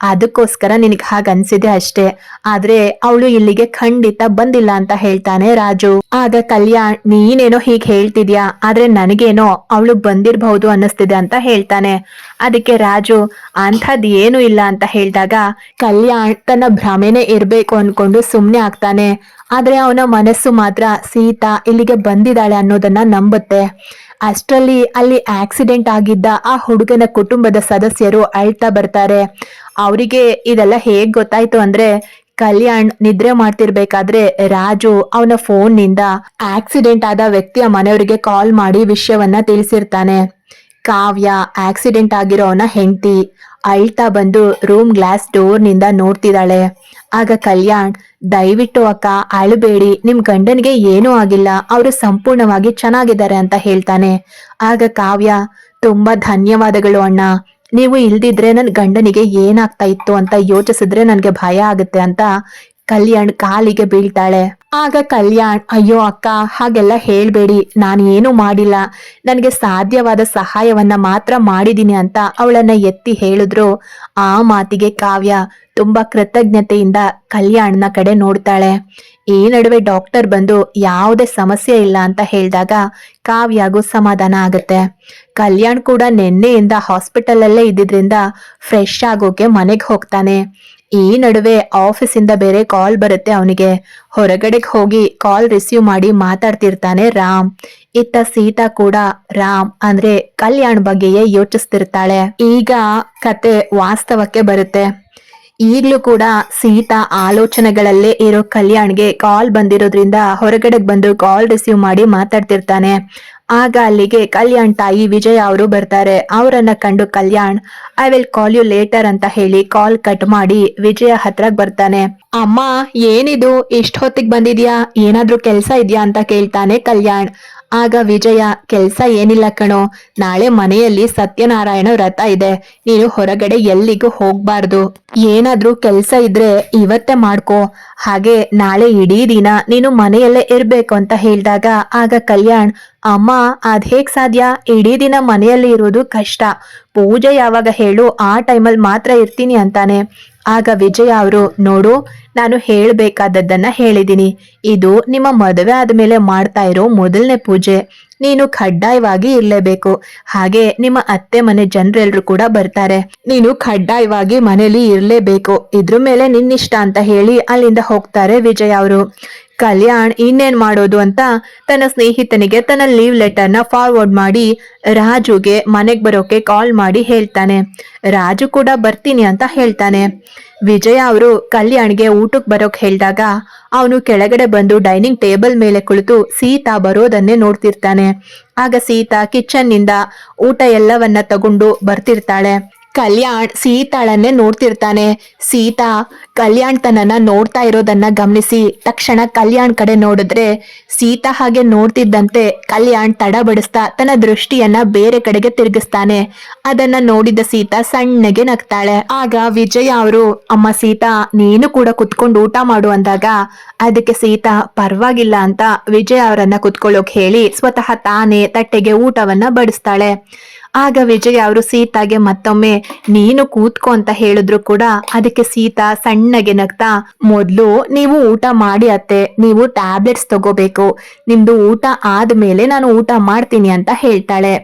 ಅದಕ್ಕೋಸ್ಕರ ನಿನಗೆ ಹಾಗನ್ಸಿದೆ ಅಷ್ಟೇ. ಆದ್ರೆ ಅವಳು ಇಲ್ಲಿಗೆ ಖಂಡಿತ ಬಂದಿಲ್ಲ ಅಂತ ಹೇಳ್ತಾನೆ ರಾಜು. ಆಗ ಕಲ್ಯಾಣ್ ನೀನೇನೋ ಹೀಗೆ ಹೇಳ್ತಿದ್ಯಾ? ಆದ್ರೆ ನನಗೇನೋ ಅವಳು ಬಂದಿರಬಹುದು ಅನ್ನಿಸ್ತಿದೆ ಅಂತ ಹೇಳ್ತಾನೆ. ಅದಕ್ಕೆ ರಾಜು, ಅಂಥದ್ ಏನು ಇಲ್ಲ ಅಂತ ಹೇಳಿದಾಗ ಕಲ್ಯಾಣ್ ತನ್ನ ಭ್ರಮೆನೇ ಇರ್ಬೇಕು ಅನ್ಕೊಂಡು ಸುಮ್ನೆ ಆಗ್ತಾನೆ. ಆದ್ರೆ ಅವನ ಮನಸ್ಸು ಮಾತ್ರ ಸೀತಾ ಇಲ್ಲಿಗೆ ಬಂದಿದ್ದಾಳೆ ಅನ್ನೋದನ್ನ ನಂಬುತ್ತೆ. ಅಷ್ಟರಲ್ಲಿ ಅಲ್ಲಿ ಆಕ್ಸಿಡೆಂಟ್ ಆಗಿದ್ದ ಆ ಹುಡುಗನ ಕುಟುಂಬದ ಸದಸ್ಯರು ಅಳ್ತಾ ಬರ್ತಾರೆ. ಅವರಿಗೆ ಇದೆಲ್ಲ ಹೇಗ್ ಗೊತ್ತಾಯ್ತು ಅಂದ್ರೆ, ಕಲ್ಯಾಣ್ ನಿದ್ರೆ ಮಾಡ್ತಿರ್ಬೇಕಾದ್ರೆ ರಾಜು ಅವನ ಫೋನ್ನಿಂದ ಆಕ್ಸಿಡೆಂಟ್ ಆದ ವ್ಯಕ್ತಿಯ ಮನೆಯವರಿಗೆ ಕಾಲ್ ಮಾಡಿ ವಿಷಯವನ್ನ ತಿಳಿಸಿರ್ತಾನೆ. ಕಾವ್ಯ ಆಕ್ಸಿಡೆಂಟ್ ಆಗಿರೋ ಅವನ ಹೆಂಡತಿ ಅಳ್ತಾ ಬಂದು ರೂಮ್ ಗ್ಲಾಸ್ ಡೋರ್ನಿಂದ ನೋಡ್ತಿದ್ದಾಳೆ. ಆಗ ಕಲ್ಯಾಣ್, ದಯವಿಟ್ಟು ಅಕ್ಕ, ಅಳಬೇಡಿ. ನಿಮ್ ಗಂಡನಿಗೆ ಏನೂ ಆಗಿಲ್ಲ. ಅವರು ಸಂಪೂರ್ಣವಾಗಿ ಚೆನ್ನಾಗಿದ್ದಾರೆ ಅಂತ ಹೇಳ್ತಾನೆ. ಆಗ ಕಾವ್ಯ, ತುಂಬಾ ಧನ್ಯವಾದಗಳು ಅಣ್ಣ. ನೀವು ಇಲ್ದಿದ್ರೆ ನನ್ ಗಂಡನಿಗೆ ಏನಾಗ್ತಾ ಇತ್ತು ಅಂತ ಯೋಚಿಸಿದ್ರೆ ನನ್ಗೆ ಭಯ ಆಗುತ್ತೆ ಅಂತ ಕಲ್ಯಾಣ್ ಕಾಲಿಗೆ ಬೀಳ್ತಾಳೆ. ಆಗ ಕಲ್ಯಾಣ್, ಅಯ್ಯೋ ಅಕ್ಕ, ಹಾಗೆಲ್ಲ ಹೇಳ್ಬೇಡಿ, ನಾನು ಏನು ಮಾಡಿಲ್ಲ. ನನಗೆ ಸಾಧ್ಯವಾದ ಸಹಾಯವನ್ನ ಮಾತ್ರ ಮಾಡಿದ್ದೀನಿ ಅಂತ ಅವಳನ್ನ ಎತ್ತಿ ಹೇಳಿದ್ರು. ಆ ಮಾತಿಗೆ ಕಾವ್ಯ ತುಂಬಾ ಕೃತಜ್ಞತೆಯಿಂದ ಕಲ್ಯಾಣ್ನ ಕಡೆ ನೋಡ್ತಾಳೆ. ಈ ನಡುವೆ ಡಾಕ್ಟರ್ ಬಂದು, ಯಾವುದೇ ಸಮಸ್ಯೆ ಇಲ್ಲ ಅಂತ ಹೇಳಿದಾಗ ಕಾವ್ಯಾಗೂ ಸಮಾಧಾನ ಆಗುತ್ತೆ. ಕಲ್ಯಾಣ್ ಕೂಡ ನಿನ್ನೆಯಿಂದ ಹಾಸ್ಪಿಟಲ್ ಅಲ್ಲೇ ಇದ್ದಿದ್ರಿಂದ ಫ್ರೆಶ್ ಆಗೋಕೆ ಮನೆಗೆ ಹೋಗ್ತಾನೆ. ಈ ನಡುವೆ ಆಫೀಸಿಂದ ಬೇರೆ ಕಾಲ್ ಬರುತ್ತೆ ಅವನಿಗೆ. ಹೊರಗಡೆಗೆ ಹೋಗಿ ಕಾಲ್ ರಿಸೀವ್ ಮಾಡಿ ಮಾತಾಡ್ತಿರ್ತಾನೆ ರಾಮ್. ಇತ್ತ ಸೀತಾ ಕೂಡ ರಾಮ್ ಅಂದ್ರೆ ಕಲ್ಯಾಣ್ ಬಗ್ಗೆಯೇ ಯೋಚಿಸ್ತಿರ್ತಾಳೆ. ಈಗ ಕತೆ ವಾಸ್ತವಕ್ಕೆ ಬರುತ್ತೆ. ಈಗ್ಲೂ ಕೂಡ ಸೀತಾ ಆಲೋಚನೆಗಳಲ್ಲೇ ಇರೋ ಕಲ್ಯಾಣ್ಗೆ ಕಾಲ್ ಬಂದಿರೋದ್ರಿಂದ ಹೊರಗಡೆಗೆ ಬಂದು ಕಾಲ್ ರಿಸೀವ್ ಮಾಡಿ ಮಾತಾಡ್ತಿರ್ತಾನೆ. ಆಗ ಅಲ್ಲಿಗೆ ಕಲ್ಯಾಣ್ ತಾಯಿ ವಿಜಯ ಅವರು ಬರ್ತಾರೆ. ಅವರನ್ನ ಕಂಡು Kalyan I will call you later ಅಂತ ಹೇಳಿ ಕಾಲ್ ಕಟ್ ಮಾಡಿ ವಿಜಯ ಹತ್ರ ಬರ್ತಾನೆ. ಅಮ್ಮ, ಏನಿದು? ಇಷ್ಟ ಹೊತ್ತಿಗೆ ಬಂದಿದ್ಯಾ? ಏನಾದ್ರೂ ಕೆಲ್ಸ ಇದ್ಯಾ? ಅಂತ ಕೇಳ್ತಾನೆ ಕಲ್ಯಾಣ್. ಆಗ ವಿಜಯ, ಕೆಲ್ಸ ಏನಿಲ್ಲ ಕಣೋ, ನಾಳೆ ಮನೆಯಲ್ಲಿ ಸತ್ಯನಾರಾಯಣ ವ್ರತ ಇದೆ, ನೀನು ಹೊರಗಡೆ ಎಲ್ಲಿಗೂ ಹೋಗ್ಬಾರ್ದು. ಏನಾದ್ರೂ ಕೆಲ್ಸ ಇದ್ರೆ ಇವತ್ತೇ ಮಾಡ್ಕೋ. ಹಾಗೆ ನಾಳೆ ಇಡೀ ದಿನ ನೀನು ಮನೆಯಲ್ಲೇ ಇರ್ಬೇಕು, ಅಂತ ಹೇಳಿದಾಗ, ಆಗ ಕಲ್ಯಾಣ್, ಅಮ್ಮ, ಅದ್ ಹೇಗ್ ಸಾಧ್ಯ? ಇಡೀ ದಿನ ಮನೆಯಲ್ಲಿ ಇರೋದು ಕಷ್ಟ. ಪೂಜೆ ಯಾವಾಗ ಹೇಳು, ಆ ಟೈಮಲ್ಲಿ ಮಾತ್ರ ಇರ್ತೀನಿ, ಅಂತಾನೆ. ಆಗ ವಿಜಯ ಅವರು, ನೋಡು, ನಾನು ಹೇಳಬೇಕಾದದ್ದನ್ನ ಹೇಳಿದೀನಿ. ಇದು ನಿಮ್ಮ ಮದುವೆ ಆದಮೇಲೆ ಮಾಡ್ತಾ ಇರೋ ಮೊದಲನೇ ಪೂಜೆ. ನೀನು ಕಡ್ಡಾಯವಾಗಿ ಇರ್ಲೇಬೇಕು. ಹಾಗೆ ನಿಮ್ಮ ಅತ್ತೆ ಮನೆ ಜನರೆಲ್ಲರೂ ಕೂಡ ಬರ್ತಾರೆ. ನೀನು ಕಡ್ಡಾಯವಾಗಿ ಮನೇಲಿ ಇರ್ಲೇಬೇಕು. ಇದ್ರ ಮೇಲೆ ನಿನ್ನಿಷ್ಟ ಅಂತ ಹೇಳಿ ಅಲ್ಲಿಂದ ಹೋಗ್ತಾರೆ ವಿಜಯ್ ಅವರು. ಕಲ್ಯಾಣ್ ಇನ್ನೇನ್ ಮಾಡೋದು ಅಂತ ತನ್ನ ಸ್ನೇಹಿತನಿಗೆ ತನ್ನ ಲೀವ್ ಲೆಟರ್ನ ಫಾರ್ವರ್ಡ್ ಮಾಡಿ ರಾಜುಗೆ ಮನೆಗೆ ಬರೋಕೆ ಕಾಲ್ ಮಾಡಿ ಹೇಳ್ತಾನೆ. ರಾಜು ಕೂಡ ಬರ್ತೀನಿ ಅಂತ ಹೇಳ್ತಾನೆ. ವಿಜಯ ಅವರು ಕಲ್ಯಾಣ್ಗೆ ಊಟಕ್ಕೆ ಬರೋಕ್ ಹೇಳಿದಾಗ ಅವನು ಕೆಳಗಡೆ ಬಂದು ಡೈನಿಂಗ್ ಟೇಬಲ್ ಮೇಲೆ ಕುಳಿತು ಸೀತಾ ಬರೋದನ್ನೇ ನೋಡ್ತಿರ್ತಾನೆ. ಆಗ ಸೀತಾ ಕಿಚನ್ನಿಂದ ಊಟ ಎಲ್ಲವನ್ನ ತಗೊಂಡು ಬರ್ತಿರ್ತಾಳೆ. ಕಲ್ಯಾಣ್ ಸೀತಾಳನ್ನೇ ನೋಡ್ತಿರ್ತಾನೆ. ಸೀತಾ ಕಲ್ಯಾಣ್ ತನ್ನನ್ನ ನೋಡ್ತಾ ಇರೋದನ್ನ ಗಮನಿಸಿ ತಕ್ಷಣ ಕಲ್ಯಾಣ್ ಕಡೆ ನೋಡಿದ್ರೆ ಸೀತಾ ಹಾಗೆ ನೋಡ್ತಿದ್ದಂತೆ ಕಲ್ಯಾಣ್ ತಡಬಡಿಸ್ತಾ ತನ್ನ ದೃಷ್ಟಿಯನ್ನ ಬೇರೆ ಕಡೆಗೆ ತಿರುಗಿಸ್ತಾನೆ. ಅದನ್ನ ನೋಡಿದ ಸೀತಾ ಸಣ್ಣಗೆ ನಗ್ತಾಳೆ. ಆಗ ವಿಜಯ ಅವರು, ಅಮ್ಮ ಸೀತಾ, ನೀನು ಕೂಡ ಕುತ್ಕೊಂಡು ಊಟ ಮಾಡು ಅಂದಾಗ, ಅದಕ್ಕೆ ಸೀತಾ ಪರವಾಗಿಲ್ಲ ಅಂತ ವಿಜಯ ಅವರನ್ನ ಕುತ್ಕೊಳ್ಳೋಕ್ ಹೇಳಿ ಸ್ವತಃ ತಾನೇ ತಟ್ಟೆಗೆ ಊಟವನ್ನ ಬಡಿಸ್ತಾಳೆ. ಆಗ ವಿಜಯ ಅವರು ಸೀತಾಗೆ ಮತ್ತೊಮ್ಮೆ, ನೀನು ಕೂತ್ಕೋ ಅಂತ ಹೇಳಿದ್ರು ಕೂಡ ಅದಕ್ಕೆ ಸೀತಾ ಸಣ್ಣಗೆ ನಗ್ತಾ, ಮೊದ್ಲು ನೀವು ಊಟ ಮಾಡಿ ಅತ್ತೆ, ನೀವು ಟ್ಯಾಬ್ಲೆಟ್ಸ್ ತಗೋಬೇಕು. ನಿಮ್ದು ಊಟ ಆದ್ಮೇಲೆ ನಾನು ಊಟ ಮಾಡ್ತೀನಿ ಅಂತ ಹೇಳ್ತಾಳೆ.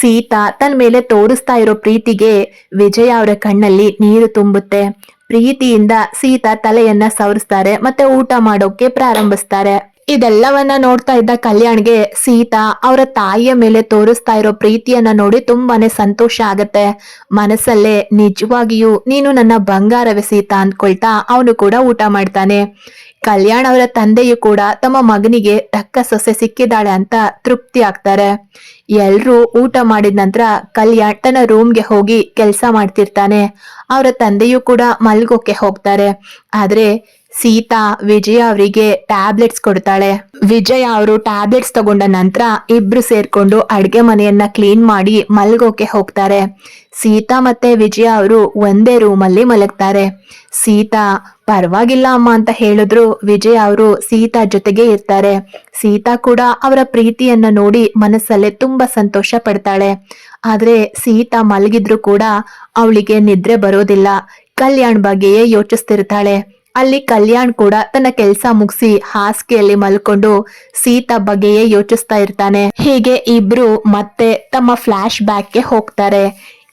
ಸೀತಾ ತನ್ನ ಮೇಲೆ ತೋರಿಸ್ತಾ ಇರೋ ಪ್ರೀತಿಗೆ ವಿಜಯ ಅವರ ಕಣ್ಣಲ್ಲಿ ನೀರು ತುಂಬುತ್ತೆ. ಪ್ರೀತಿಯಿಂದ ಸೀತಾ ತಲೆಯನ್ನ ಸವರಿಸ್ತಾರೆ ಮತ್ತೆ ಊಟ ಮಾಡೋಕೆ ಪ್ರಾರಂಭಿಸ್ತಾರೆ. ಇದೆಲ್ಲವನ್ನ ನೋಡ್ತಾ ಇದ್ದ ಕಲ್ಯಾಣ್ಗೆ ಸೀತಾ ಅವರ ತಾಯಿಯ ಮೇಲೆ ತೋರಿಸ್ತಾ ಇರೋ ಪ್ರೀತಿಯನ್ನ ನೋಡಿ ತುಂಬಾನೇ ಸಂತೋಷ ಆಗತ್ತೆ. ಮನಸ್ಸಲ್ಲೇ ನಿಜವಾಗಿಯೂ ನೀನು ನನ್ನ ಬಂಗಾರವೇ ಸೀತಾ ಅಂದ್ಕೊಳ್ತಾ ಅವನು ಕೂಡ ಊಟ ಮಾಡ್ತಾನೆ. ಕಲ್ಯಾಣ್ ಅವರ ತಂದೆಯು ಕೂಡ ತಮ್ಮ ಮಗನಿಗೆ ತಕ್ಕ ಸೊಸೆ ಸಿಕ್ಕಿದ್ದಾಳೆ ಅಂತ ತೃಪ್ತಿ ಆಗ್ತಾರೆ. ಎಲ್ರೂ ಊಟ ಮಾಡಿದ ನಂತರ ಕಲ್ಯಾಣ್ ತನ್ನ ರೂಮ್ಗೆ ಹೋಗಿ ಕೆಲಸ ಮಾಡ್ತಿರ್ತಾನೆ. ಅವರ ತಂದೆಯು ಕೂಡ ಮಲ್ಗೋಕೆ ಹೋಗ್ತಾರೆ. ಆದ್ರೆ ಸೀತಾ, ವಿಜಯ ಅವರಿಗೆ ಟ್ಯಾಬ್ಲೆಟ್ಸ್ ಕೊಡ್ತಾಳೆ. ವಿಜಯ ಅವರು ಟ್ಯಾಬ್ಲೆಟ್ಸ್ ತಗೊಂಡ ನಂತರ ಇಬ್ರು ಸೇರ್ಕೊಂಡು ಅಡ್ಗೆ ಮನೆಯನ್ನ ಕ್ಲೀನ್ ಮಾಡಿ ಮಲ್ಗೋಕೆ ಹೋಗ್ತಾರೆ. ಸೀತಾ ಮತ್ತೆ ವಿಜಯ ಅವರು ಒಂದೇ ರೂಮಲ್ಲಿ ಮಲಗ್ತಾರೆ. ಸೀತಾ, ಪರವಾಗಿಲ್ಲ ಅಮ್ಮ ಅಂತ ಹೇಳಿದ್ರು. ವಿಜಯ ಅವರು ಸೀತಾ ಜೊತೆಗೆ ಇರ್ತಾರೆ. ಸೀತಾ ಕೂಡ ಅವರ ಪ್ರೀತಿಯನ್ನ ನೋಡಿ ಮನಸ್ಸಲ್ಲೇ ತುಂಬಾ ಸಂತೋಷ ಪಡ್ತಾಳೆ. ಆದ್ರೆ ಸೀತಾ ಮಲಗಿದ್ರು ಕೂಡ ಅವಳಿಗೆ ನಿದ್ರೆ ಬರೋದಿಲ್ಲ. ಕಲ್ಯಾಣ್ ಬಗ್ಗೆಯೇ ಯೋಚಿಸ್ತಿರ್ತಾಳೆ. ಅಲ್ಲಿ ಕಲ್ಯಾಣ್ ಕೂಡ ತನ್ನ ಕೆಲಸ ಮುಗಿಸಿ ಹಾಸಿಗೆಯಲ್ಲಿ ಮಲ್ಕೊಂಡು ಸೀತಾ ಬಗ್ಗೆಯೇ ಯೋಚಿಸ್ತಾ ಇರ್ತಾನೆ. ಹೀಗೆ ಇಬ್ರು ಮತ್ತೆ ತಮ್ಮ ಫ್ಲಾಶ್ ಬ್ಯಾಕ್ಗೆ ಹೋಗ್ತಾರೆ.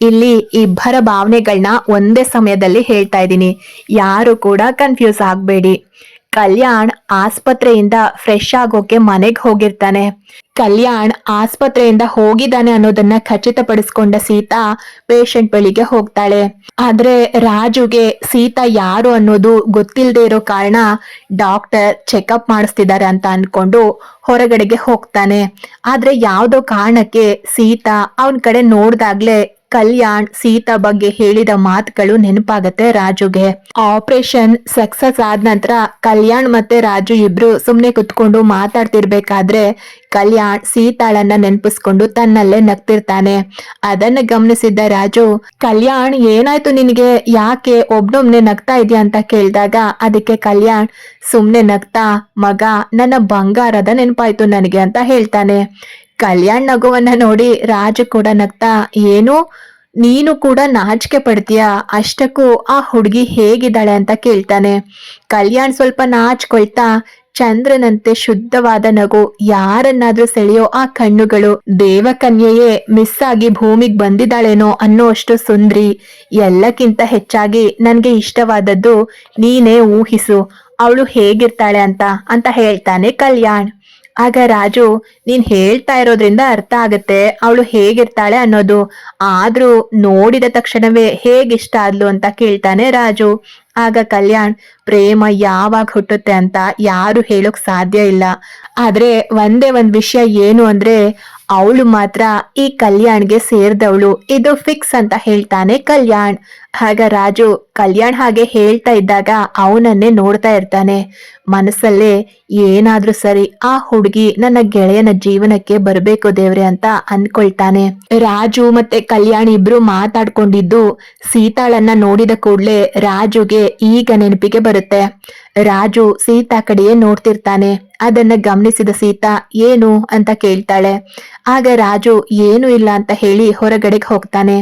ಇಲ್ಲಿ ಇಬ್ಬರ ಭಾವನೆಗಳನ್ನ ಒಂದೇ ಸಮಯದಲ್ಲಿ ಹೇಳ್ತಾ ಇದ್ದೀನಿ. ಯಾರು ಕೂಡ ಕನ್ಫ್ಯೂಸ್ ಆಗಬೇಡಿ. ಕಲ್ಯಾಣ್ ಆಸ್ಪತ್ರೆಯಿಂದ ಫ್ರೆಶ್ ಆಗೋಕೆ ಮನೆಗೆ ಹೋಗಿರ್ತಾನೆ. ಕಲ್ಯಾಣ್ ಆಸ್ಪತ್ರೆಯಿಂದ ಹೋಗಿದ್ದಾನೆ ಅನ್ನೋದನ್ನ ಖಚಿತಪಡಿಸ್ಕೊಂಡ ಸೀತಾ ಪೇಷಂಟ್ ಬಳಿಗೆ ಹೋಗ್ತಾಳೆ. ಆದ್ರೆ ರಾಜುಗೆ ಸೀತಾ ಯಾರು ಅನ್ನೋದು ಗೊತ್ತಿಲ್ಲದೆ ಇರೋ ಕಾರಣ ಡಾಕ್ಟರ್ ಚೆಕಪ್ ಮಾಡಿಸ್ತಿದ್ದಾರೆ ಅಂತ ಅನ್ಕೊಂಡು ಹೊರಗಡೆಗೆ ಹೋಗ್ತಾನೆ. ಆದ್ರೆ ಯಾವ್ದೋ ಕಾರಣಕ್ಕೆ ಸೀತಾ ಅವನ ಕಡೆ ನೋಡ್ದಾಗ್ಲೇ ಕಲ್ಯಾಣ್ ಸೀತಾ ಬಗ್ಗೆ ಹೇಳಿದ ಮಾತುಗಳು ನೆನಪಾಗತ್ತೆ ರಾಜುಗೆ. ಆಪರೇಷನ್ ಸಕ್ಸಸ್ ಆದ ನಂತರ ಕಲ್ಯಾಣ್ ಮತ್ತೆ ರಾಜು ಇಬ್ರು ಸುಮ್ನೆ ಕುತ್ಕೊಂಡು ಮಾತಾಡ್ತಿರ್ಬೇಕಾದ್ರೆ ಕಲ್ಯಾಣ್ ಸೀತಾಳನ್ನ ನೆನಪಿಸ್ಕೊಂಡು ತನ್ನಲ್ಲೇ ನಗ್ತಿರ್ತಾನೆ. ಅದನ್ನ ಗಮನಿಸಿದ್ದ ರಾಜು, ಕಲ್ಯಾಣ್, ಏನಾಯ್ತು ನಿನಗೆ? ಯಾಕೆ ಒಬ್ನೊಬ್ನೆ ನಗ್ತಾ ಇದೆಯಾ? ಅಂತ ಕೇಳಿದಾಗ, ಅದಕ್ಕೆ ಕಲ್ಯಾಣ್, ಸುಮ್ನೆ ನಗ್ತಾ, ಮಗ, ನನ್ನ ಬಂಗಾರದ ನೆನಪಾಯ್ತು ನನಗೆ, ಅಂತ ಹೇಳ್ತಾನೆ. ಕಲ್ಯಾಣ್ ನಗುವನ್ನ ನೋಡಿ ರಾಜ ಕೂಡ ನಗ್ತಾ, ಏನು? ನೀನು ಕೂಡ ನಾಚಿಕೆ ಪಡ್ತೀಯಾ? ಅಷ್ಟಕ್ಕೂ ಆ ಹುಡುಗಿ ಹೇಗಿದ್ದಾಳೆ ಅಂತ ಕೇಳ್ತಾನೆ. ಕಲ್ಯಾಣ್ ಸ್ವಲ್ಪ ನಾಚ್ಕೊಳ್ತಾ, ಚಂದ್ರನಂತೆ ಶುದ್ಧವಾದ ನಗು, ಯಾರನ್ನಾದ್ರೂ ಸೆಳೆಯೋ ಆ ಕಣ್ಣುಗಳು, ದೇವಕನ್ಯೆಯೇ ಮಿಸ್ ಆಗಿ ಭೂಮಿಗೆ ಬಂದಿದ್ದಾಳೇನೋ ಅನ್ನೋ ಅಷ್ಟು ಸುಂದ್ರಿ. ಎಲ್ಲಕ್ಕಿಂತ ಹೆಚ್ಚಾಗಿ ನನಗೆ ಇಷ್ಟವಾದದ್ದು ನೀನೇ ಊಹಿಸು, ಅವಳು ಹೇಗಿರ್ತಾಳೆ ಅಂತ ಅಂತ ಹೇಳ್ತಾನೆ ಕಲ್ಯಾಣ್. ಆಗ ರಾಜು, ನೀನ್ ಹೇಳ್ತಾ ಇರೋದ್ರಿಂದ ಅರ್ಥ ಆಗತ್ತೆ. ಅವಳು ಹೇಗಿರ್ತಾಳೆ ಅನ್ನೋದು. ಆದ್ರೂ ನೋಡಿದ ತಕ್ಷಣವೇ ಹೇಗಿಷ್ಟ ಆದ್ಲು ಅಂತ ಕೇಳ್ತಾನೆ ರಾಜು. ಆಗ ಕಲ್ಯಾಣ್, ಪ್ರೇಮ ಯಾವಾಗ ಹುಟ್ಟುತ್ತೆ ಅಂತ ಯಾರು ಹೇಳೋಕ್ ಸಾಧ್ಯ ಇಲ್ಲ. ಆದ್ರೆ ಒಂದೇ ಒಂದ್ ವಿಷಯ ಏನು ಅಂದ್ರೆ, ಅವಳು ಮಾತ್ರ ಈ ಕಲ್ಯಾಣ್ಗೆ ಸೇರ್ದವಳು. ಇದು ಫಿಕ್ಸ್ ಅಂತ ಹೇಳ್ತಾನೆ ಕಲ್ಯಾಣ್. ಆಗ ರಾಜು ಕಲ್ಯಾಣ್ ಹಾಗೆ ಹೇಳ್ತಾ ಇದ್ದಾಗ ಅವನನ್ನೇ ನೋಡ್ತಾ ಇರ್ತಾನೆ. ಮನಸ್ಸಲ್ಲೇ ಏನಾದ್ರೂ ಸರಿ ಆ ಹುಡುಗಿ ನನ್ನ ಗೆಳೆಯನ ಜೀವನಕ್ಕೆ ಬರಬೇಕು ದೇವ್ರೆ ಅಂತ ಅನ್ಕೊಳ್ತಾನೆ. ರಾಜು ಮತ್ತೆ ಕಲ್ಯಾಣ್ ಇಬ್ರು ಮಾತಾಡ್ಕೊಂಡಿದ್ದು ಸೀತಾಳನ್ನ ನೋಡಿದ ಕೂಡ್ಲೆ ರಾಜುಗೆ ಈಗ ನೆನಪಿಗೆ ಬರುತ್ತೆ. ರಾಜು ಸೀತಾ ಕಡೆಯೇ ನೋಡ್ತಿರ್ತಾನೆ. ಅದನ್ನ ಗಮನಿಸಿದ ಸೀತಾ, ಏನು? ಅಂತ ಕೇಳ್ತಾಳೆ. ಆಗ ರಾಜು, ಏನು ಇಲ್ಲ ಅಂತ ಹೇಳಿ ಹೊರಗಡೆಗೆ ಹೋಗ್ತಾನೆ.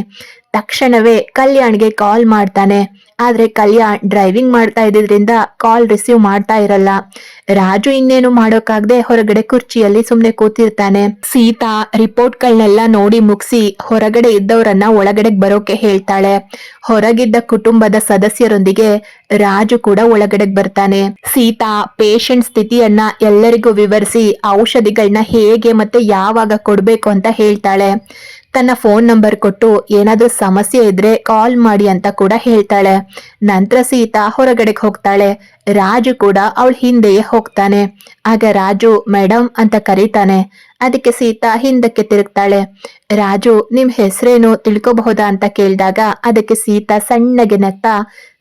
ತಕ್ಷಣವೇ ಕಲ್ಯಾಣ್ಗೆ ಕಾಲ್ ಮಾಡ್ತಾನೆ. ಆದ್ರೆ ಕಲ್ಯಾಣ್ ಡ್ರೈವಿಂಗ್ ಮಾಡ್ತಾ ಇದ್ದಿದ್ರಿಂದ ಕಾಲ್ ರಿಸೀವ್ ಮಾಡ್ತಾ ಇರಲ್ಲ. ರಾಜು ಇನ್ನೇನು ಮಾಡೋಕ್ಕಾಗದೆ ಹೊರಗಡೆ ಕುರ್ಚಿಯಲ್ಲಿ ಸುಮ್ನೆ ಕೂತಿರ್ತಾನೆ. ಸೀತಾ ರಿಪೋರ್ಟ್ಗಳನ್ನೆಲ್ಲ ನೋಡಿ ಮುಗಿಸಿ ಹೊರಗಡೆ ಇದ್ದವರನ್ನ ಒಳಗಡೆ ಬರೋಕೆ ಹೇಳ್ತಾಳೆ. ಹೊರಗಿದ್ದ ಕುಟುಂಬದ ಸದಸ್ಯರೊಂದಿಗೆ ರಾಜು ಕೂಡ ಒಳಗಡೆ ಬರ್ತಾನೆ. ಸೀತಾ ಪೇಷಂಟ್ ಸ್ಥಿತಿಯನ್ನ ಎಲ್ಲರಿಗೂ ವಿವರಿಸಿ ಔಷಧಿಗಳನ್ನ ಹೇಗೆ ಮತ್ತೆ ಯಾವಾಗ ಕೊಡ್ಬೇಕು ಅಂತ ಹೇಳ್ತಾಳೆ. ತನ್ನ ಫೋನ್ ನಂಬರ್ ಕೊಟ್ಟು ಏನಾದ್ರೂ ಸಮಸ್ಯೆ ಇದ್ರೆ ಕಾಲ್ ಮಾಡಿ ಅಂತ ಕೂಡ ಹೇಳ್ತಾಳೆ. ನಂತರ ಸೀತಾ ಹೊರಗಡೆಗೆ ಹೋಗ್ತಾಳೆ. ರಾಜು ಕೂಡ ಅವಳ ಹಿಂದೆಯೇ ಹೋಗ್ತಾನೆ. ಆಗ ರಾಜು ಮೇಡಮ್ ಅಂತ ಕರೀತಾನೆ. ಅದಕ್ಕೆ ಸೀತಾ ಹಿಂದಕ್ಕೆ ತಿರುಗ್ತಾಳೆ. ರಾಜು, ನಿಮ್ ಹೆಸರೇನು ತಿಳ್ಕೋಬಹುದಾ ಅಂತ ಕೇಳಿದಾಗ ಅದಕ್ಕೆ ಸೀತಾ ಸಣ್ಣಗೆ ನಗ್ತಾ,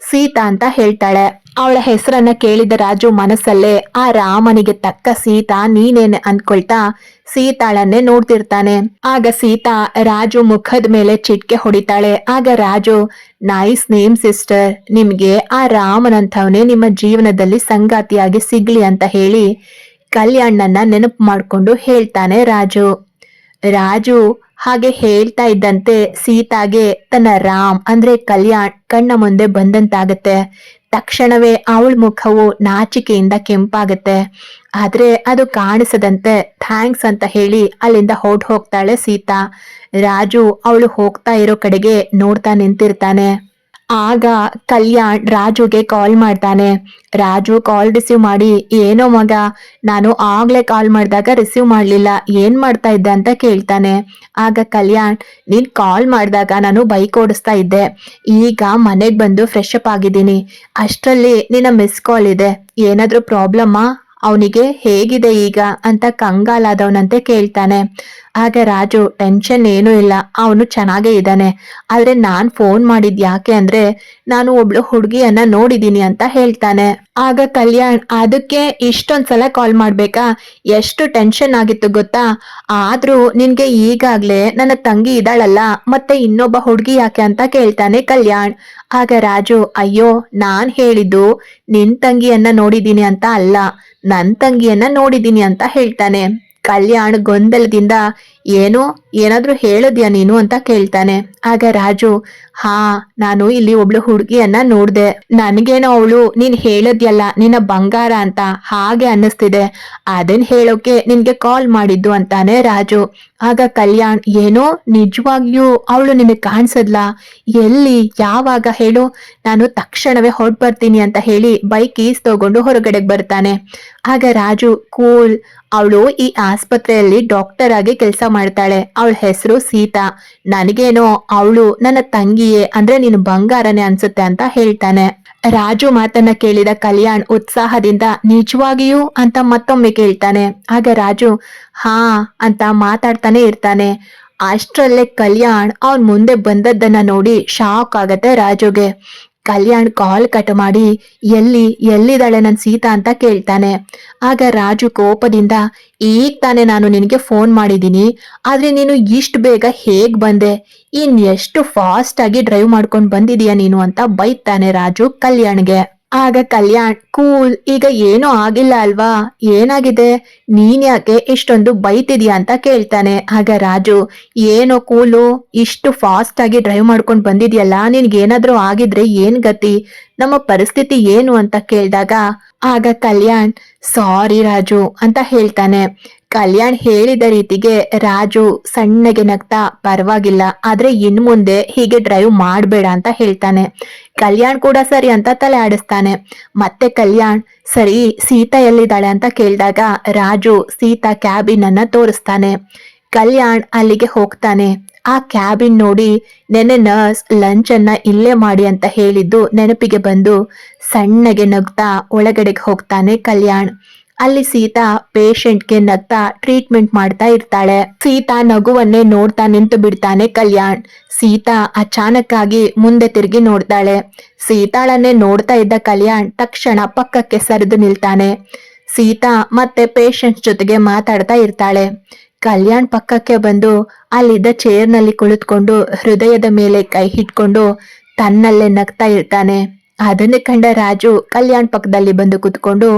ಸೀತಾ ಅಂತ ಹೇಳ್ತಾಳೆ. ಅವಳ ಹೆಸರನ್ನ ಕೇಳಿದ ರಾಜು ಮನಸ್ಸಲ್ಲೇ, ಆ ರಾಮನಿಗೆ ತಕ್ಕ ಸೀತಾ ನೀನೇನೆ ಅನ್ಕೊಳ್ತಾ ಸೀತಾಳನ್ನೇ ನೋಡ್ತಿರ್ತಾನೆ. ಆಗ ಸೀತಾ ರಾಜು ಮುಖದ ಮೇಲೆ ಚಿಟ್ಕೆ ಹೊಡಿತಾಳೆ. ಆಗ ರಾಜು ನೈಸ್ ನೇಮ್ ಸಿಸ್ಟರ್ ನಿಮ್ಗೆ ಆ ರಾಮನಂಥವನೇ ನಿಮ್ಮ ಜೀವನದಲ್ಲಿ ಸಂಗಾತಿಯಾಗಿ ಸಿಗ್ಲಿ ಅಂತ ಹೇಳಿ ಕಲ್ಯಾಣನ್ನ ನೆನಪು ಮಾಡ್ಕೊಂಡು ಹೇಳ್ತಾನೆ ರಾಜು. ರಾಜು ಹಾಗೆ ಹೇಳ್ತಾ ಇದ್ದಂತೆ ಸೀತಾಗೆ ತನ್ನ ರಾಮ್ ಅಂದ್ರೆ ಕಲ್ಯಾಣ್ ಕಣ್ಣ ಮುಂದೆ ಬಂದಂತಾಗತ್ತೆ. ತಕ್ಷಣವೇ ಅವಳ ಮುಖವು ನಾಚಿಕೆಯಿಂದ ಕೆಂಪಾಗುತ್ತೆ. ಆದ್ರೆ ಅದು ಕಾಣಿಸದಂತೆ ಥ್ಯಾಂಕ್ಸ್ ಅಂತ ಹೇಳಿ ಅಲ್ಲಿಂದ ಹೊಡ್ ಹೋಗ್ತಾಳೆ ಸೀತಾ. ರಾಜು ಅವಳು ಹೋಗ್ತಾ ಇರೋ ಕಡೆಗೆ ನೋಡ್ತಾ ನಿಂತಿರ್ತಾನೆ. ಆಗ ಕಲ್ಯಾಣ್ ರಾಜುಗೆ ಕಾಲ್ ಮಾಡ್ತಾನೆ. ರಾಜು ಕಾಲ್ ರಿಸೀವ್ ಮಾಡಿ, ಏನೋ ಮಗ, ನಾನು ಆಗ್ಲೇ ಕಾಲ್ ಮಾಡಿದಾಗ ರಿಸೀವ್ ಮಾಡ್ಲಿಲ್ಲ, ಏನ್ ಮಾಡ್ತಾ ಇದ್ದೆ ಅಂತ ಕೇಳ್ತಾನೆ. ಆಗ ಕಲ್ಯಾಣ್, ನೀನ್ ಕಾಲ್ ಮಾಡಿದಾಗ ನಾನು ಬೈಕ್ ಓಡಿಸ್ತಾ ಇದ್ದೆ. ಈಗ ಮನೆಗ್ ಬಂದು ಫ್ರೆಶ್ ಅಪ್ ಆಗಿದ್ದೀನಿ. ಅಷ್ಟರಲ್ಲಿ ನಿನ್ನ ಮಿಸ್ ಕಾಲ್ ಇದೆ. ಏನಾದ್ರೂ ಪ್ರಾಬ್ಲಮ್ಮಾ ಅವನಿಗೆ ಹೇಗಿದೆ ಈಗ? ಅಂತ ಕಂಗಾಲಾದವನಂತೆ ಕೇಳ್ತಾನೆ. ಆಗ ರಾಜು, ಟೆನ್ಷನ್ ಏನೂ ಇಲ್ಲ, ಅವನು ಚೆನ್ನಾಗೇ ಇದ್ದಾನೆ. ಆದ್ರೆ ನಾನ್ ಫೋನ್ ಮಾಡಿದ್ ಯಾಕೆ ಅಂದ್ರೆ, ನಾನು ಒಬ್ಳು ಹುಡುಗಿಯನ್ನ ನೋಡಿದೀನಿ ಅಂತ ಹೇಳ್ತಾನೆ. ಆಗ ಕಲ್ಯಾಣ್, ಅದಕ್ಕೆ ಇಷ್ಟೊಂದ್ಸಲ ಕಾಲ್ ಮಾಡ್ಬೇಕಾ? ಎಷ್ಟು ಟೆನ್ಷನ್ ಆಗಿತ್ತು ಗೊತ್ತಾ? ಆದ್ರೂ ನಿನ್ಗೆ ಈಗಾಗ್ಲೇ ನನ್ನ ತಂಗಿ ಇದ್ದಾಳಲ್ಲ, ಮತ್ತೆ ಇನ್ನೊಬ್ಬ ಹುಡುಗಿ ಯಾಕೆ ಅಂತ ಕೇಳ್ತಾನೆ ಕಲ್ಯಾಣ್. ಆಗ ರಾಜು, ಅಯ್ಯೋ, ನಾನ್ ಹೇಳಿದ್ದು ನಿನ್ ತಂಗಿಯನ್ನ ನೋಡಿದೀನಿ ಅಂತ ಅಲ್ಲ, ನನ್ ತಂಗಿಯನ್ನ ನೋಡಿದೀನಿ ಅಂತ ಹೇಳ್ತಾನೆ. ಕಲ್ಯಾಣ್ ಗೊಂದಲದಿಂದ ಏನು ಏನಾದ್ರೂ ಹೇಳಿದ್ಯಾ ನೀನು ಅಂತ ಕೇಳ್ತಾನೆ. ಆಗ ರಾಜು, ಹಾ, ನಾನು ಇಲ್ಲಿ ಒಬ್ಳು ಹುಡುಗಿಯನ್ನ ನೋಡ್ದೆ. ನನ್ಗೇನೋ ಅವಳು ನೀನ್ ಹೇಳದ್ಯಲ್ಲ, ನಿನ್ನ ಬಂಗಾರ ಅಂತ ಹಾಗೆ ಅನ್ನಿಸ್ತಿದೆ. ಅದನ್ ಹೇಳೋಕೆ ನಿನ್ಗೆ ಕಾಲ್ ಮಾಡಿದ್ದು ಅಂತಾನೆ ರಾಜು. ಆಗ ಕಲ್ಯಾಣ್, ಏನೋ ನಿಜವಾಗ್ಯೂ ಅವಳು ನಿನಗೆ ಕಾಣಿಸದ್ಲ? ಎಲ್ಲಿ, ಯಾವಾಗ ಹೇಳು? ನಾನು ತಕ್ಷಣವೇ ಹೊರಟ್ ಬರ್ತೀನಿ ಅಂತ ಹೇಳಿ ಬೈಕ್ ಈಸ್ ತಗೊಂಡು ಹೊರಗಡೆಗೆ ಬರ್ತಾನೆ. ಆಗ ರಾಜು, ಕೂಲ್, ಅವಳು ಈ ಆಸ್ಪತ್ರೆಯಲ್ಲಿ ಡಾಕ್ಟರ್ ಆಗಿ ಕೆಲಸ ಮಾಡ್ತಾಳೆ. ಅವಳ ಹೆಸರು ಸೀತಾ. ನನಗೇನೋ ಅವಳು ನನ್ನ ತಂಗಿಯೇ, ಅಂದ್ರೆ ನೀನು ಬಂಗಾರನೇ ಅನ್ಸುತ್ತೆ ಅಂತ ಹೇಳ್ತಾನೆ. ರಾಜು ಮಾತನ್ನ ಕೇಳಿದ ಕಲ್ಯಾಣ್ ಉತ್ಸಾಹದಿಂದ, ನಿಜವಾಗಿಯೂ ಅಂತ ಮತ್ತೊಮ್ಮೆ ಕೇಳ್ತಾನೆ. ಆಗ ರಾಜು, ಹಾ ಅಂತ ಮಾತಾಡ್ತಾನೆ ಇರ್ತಾನೆ. ಅಷ್ಟರಲ್ಲೇ ಕಲ್ಯಾಣ್ ಅವನ್ ಮುಂದೆ ಬಂದದ್ದನ್ನ ನೋಡಿ ಶಾಕ್ ಆಗತ್ತೆ ರಾಜುಗೆ. ಕಲ್ಯಾಣ್ ಕಾಲ್ ಕಟ್ ಮಾಡಿ, ಎಲ್ಲಿ, ಎಲ್ಲಿದ್ದಾಳೆ ನನ್ ಸೀತಾ ಅಂತ ಕೇಳ್ತಾನೆ. ಆಗ ರಾಜು ಕೋಪದಿಂದ, ಈಗ ತಾನೇ ನಾನು ನಿನಗೆ ಫೋನ್ ಮಾಡಿದ್ದೀನಿ. ಆದ್ರೆ ನೀನು ಇಷ್ಟು ಬೇಗ ಹೇಗ್ ಬಂದೆ? ಇನ್ ಎಷ್ಟು ಫಾಸ್ಟ್ ಆಗಿ ಡ್ರೈವ್ ಮಾಡ್ಕೊಂಡು ಬಂದಿದೀಯ ನೀನು ಅಂತ ಬೈತಾನೆ ರಾಜು ಕಲ್ಯಾಣ್ಗೆ. ಆಗ ಕಲ್ಯಾಣ್, ಕೂಲ್, ಈಗ ಏನೂ ಆಗಿಲ್ಲ ಅಲ್ವಾ? ಏನಾಗಿದೆ? ನೀನ್ ಯಾಕೆ ಇಷ್ಟೊಂದು ಬೈತಿದ್ಯಾ ಅಂತ ಕೇಳ್ತಾನೆ. ಆಗ ರಾಜು, ಏನೋ ಕೂಲು? ಇಷ್ಟು ಫಾಸ್ಟ್ ಆಗಿ ಡ್ರೈವ್ ಮಾಡ್ಕೊಂಡು ಬಂದಿದ್ಯಲ್ಲ, ನಿನ್ಗೇನಾದ್ರೂ ಆಗಿದ್ರೆ ಏನ್ ಗತಿ? ನಮ್ಮ ಪರಿಸ್ಥಿತಿ ಏನು ಅಂತ ಕೇಳಿದಾಗ, ಆಗ ಕಲ್ಯಾಣ್ ಸಾರಿ ರಾಜು, ಅಂತ ಹೇಳ್ತಾನೆ. ಕಲ್ಯಾಣ್ ಹೇಳಿದ ರೀತಿಗೆ ರಾಜು ಸಣ್ಣಗೆ ನಗ್ತಾ ಪರವಾಗಿಲ್ಲ, ಆದ್ರೆ ಇನ್ ಮುಂದೆ ಹೀಗೆ ಡ್ರೈವ್ ಮಾಡ್ಬೇಡ ಅಂತ ಹೇಳ್ತಾನೆ. ಕಲ್ಯಾಣ್ ಕೂಡ ಸರಿ ಅಂತ ತಲೆ ಆಡಿಸ್ತಾನೆ. ಮತ್ತೆ ಕಲ್ಯಾಣ್, ಸರಿ, ಸೀತಾ ಎಲ್ಲಿದ್ದಾಳೆ ಅಂತ ಕೇಳಿದಾಗ ರಾಜು ಸೀತಾ ಕ್ಯಾಬಿನ್ ಅನ್ನ ತೋರಿಸ್ತಾನೆ. ಕಲ್ಯಾಣ್ ಅಲ್ಲಿಗೆ ಹೋಗ್ತಾನೆ. ಆ ಕ್ಯಾಬಿನ್ ನೋಡಿ ನೆನೆ ನರ್ಸ್ ಲಂಚ್ ಅನ್ನ ಇಲ್ಲೇ ಮಾಡಿ ಅಂತ ಹೇಳಿದ್ದು ನೆನಪಿಗೆ ಬಂದು ಸಣ್ಣಗೆ ನಗ್ತಾ ಒಳಗಡೆಗೆ ಹೋಗ್ತಾನೆ ಕಲ್ಯಾಣ್. ಅಲ್ಲಿ ಸೀತಾ ಪೇಷಂಟ್ಗೆ ನಗ್ತಾ ಟ್ರೀಟ್ಮೆಂಟ್ ಮಾಡ್ತಾ ಇರ್ತಾಳೆ. ಸೀತಾ ನಗುವನ್ನೇ ನೋಡ್ತಾ ನಿಂತು ಬಿಡ್ತಾನೆ ಕಲ್ಯಾಣ್. ಸೀತಾ ಅಚಾನಕ್ ಆಗಿ ಮುಂದೆ ತಿರುಗಿ ನೋಡ್ತಾಳೆ. ಸೀತಾಳನ್ನೇ ನೋಡ್ತಾ ಇದ್ದ ಕಲ್ಯಾಣ್ ತಕ್ಷಣ ಪಕ್ಕಕ್ಕೆ ಸರಿದು ನಿಲ್ತಾನೆ. ಸೀತಾ ಮತ್ತೆ ಪೇಷಂಟ್ ಜೊತೆಗೆ ಮಾತಾಡ್ತಾ ಇರ್ತಾಳೆ. ಕಲ್ಯಾಣ್ ಪಕ್ಕಕ್ಕೆ ಬಂದು ಅಲ್ಲಿದ್ದ ಚೇರ್ನಲ್ಲಿ ಕುಳಿತುಕೊಂಡು ಹೃದಯದ ಮೇಲೆ ಕೈ ಹಿಡ್ಕೊಂಡು ತನ್ನಲ್ಲೇ ನಗ್ತಾ ಇರ್ತಾನೆ. ಅದನ್ನೇ ಕಂಡ ರಾಜು ಕಲ್ಯಾಣ್ ಪಕ್ಕದಲ್ಲಿ ಬಂದು ಕುತ್ಕೊಂಡು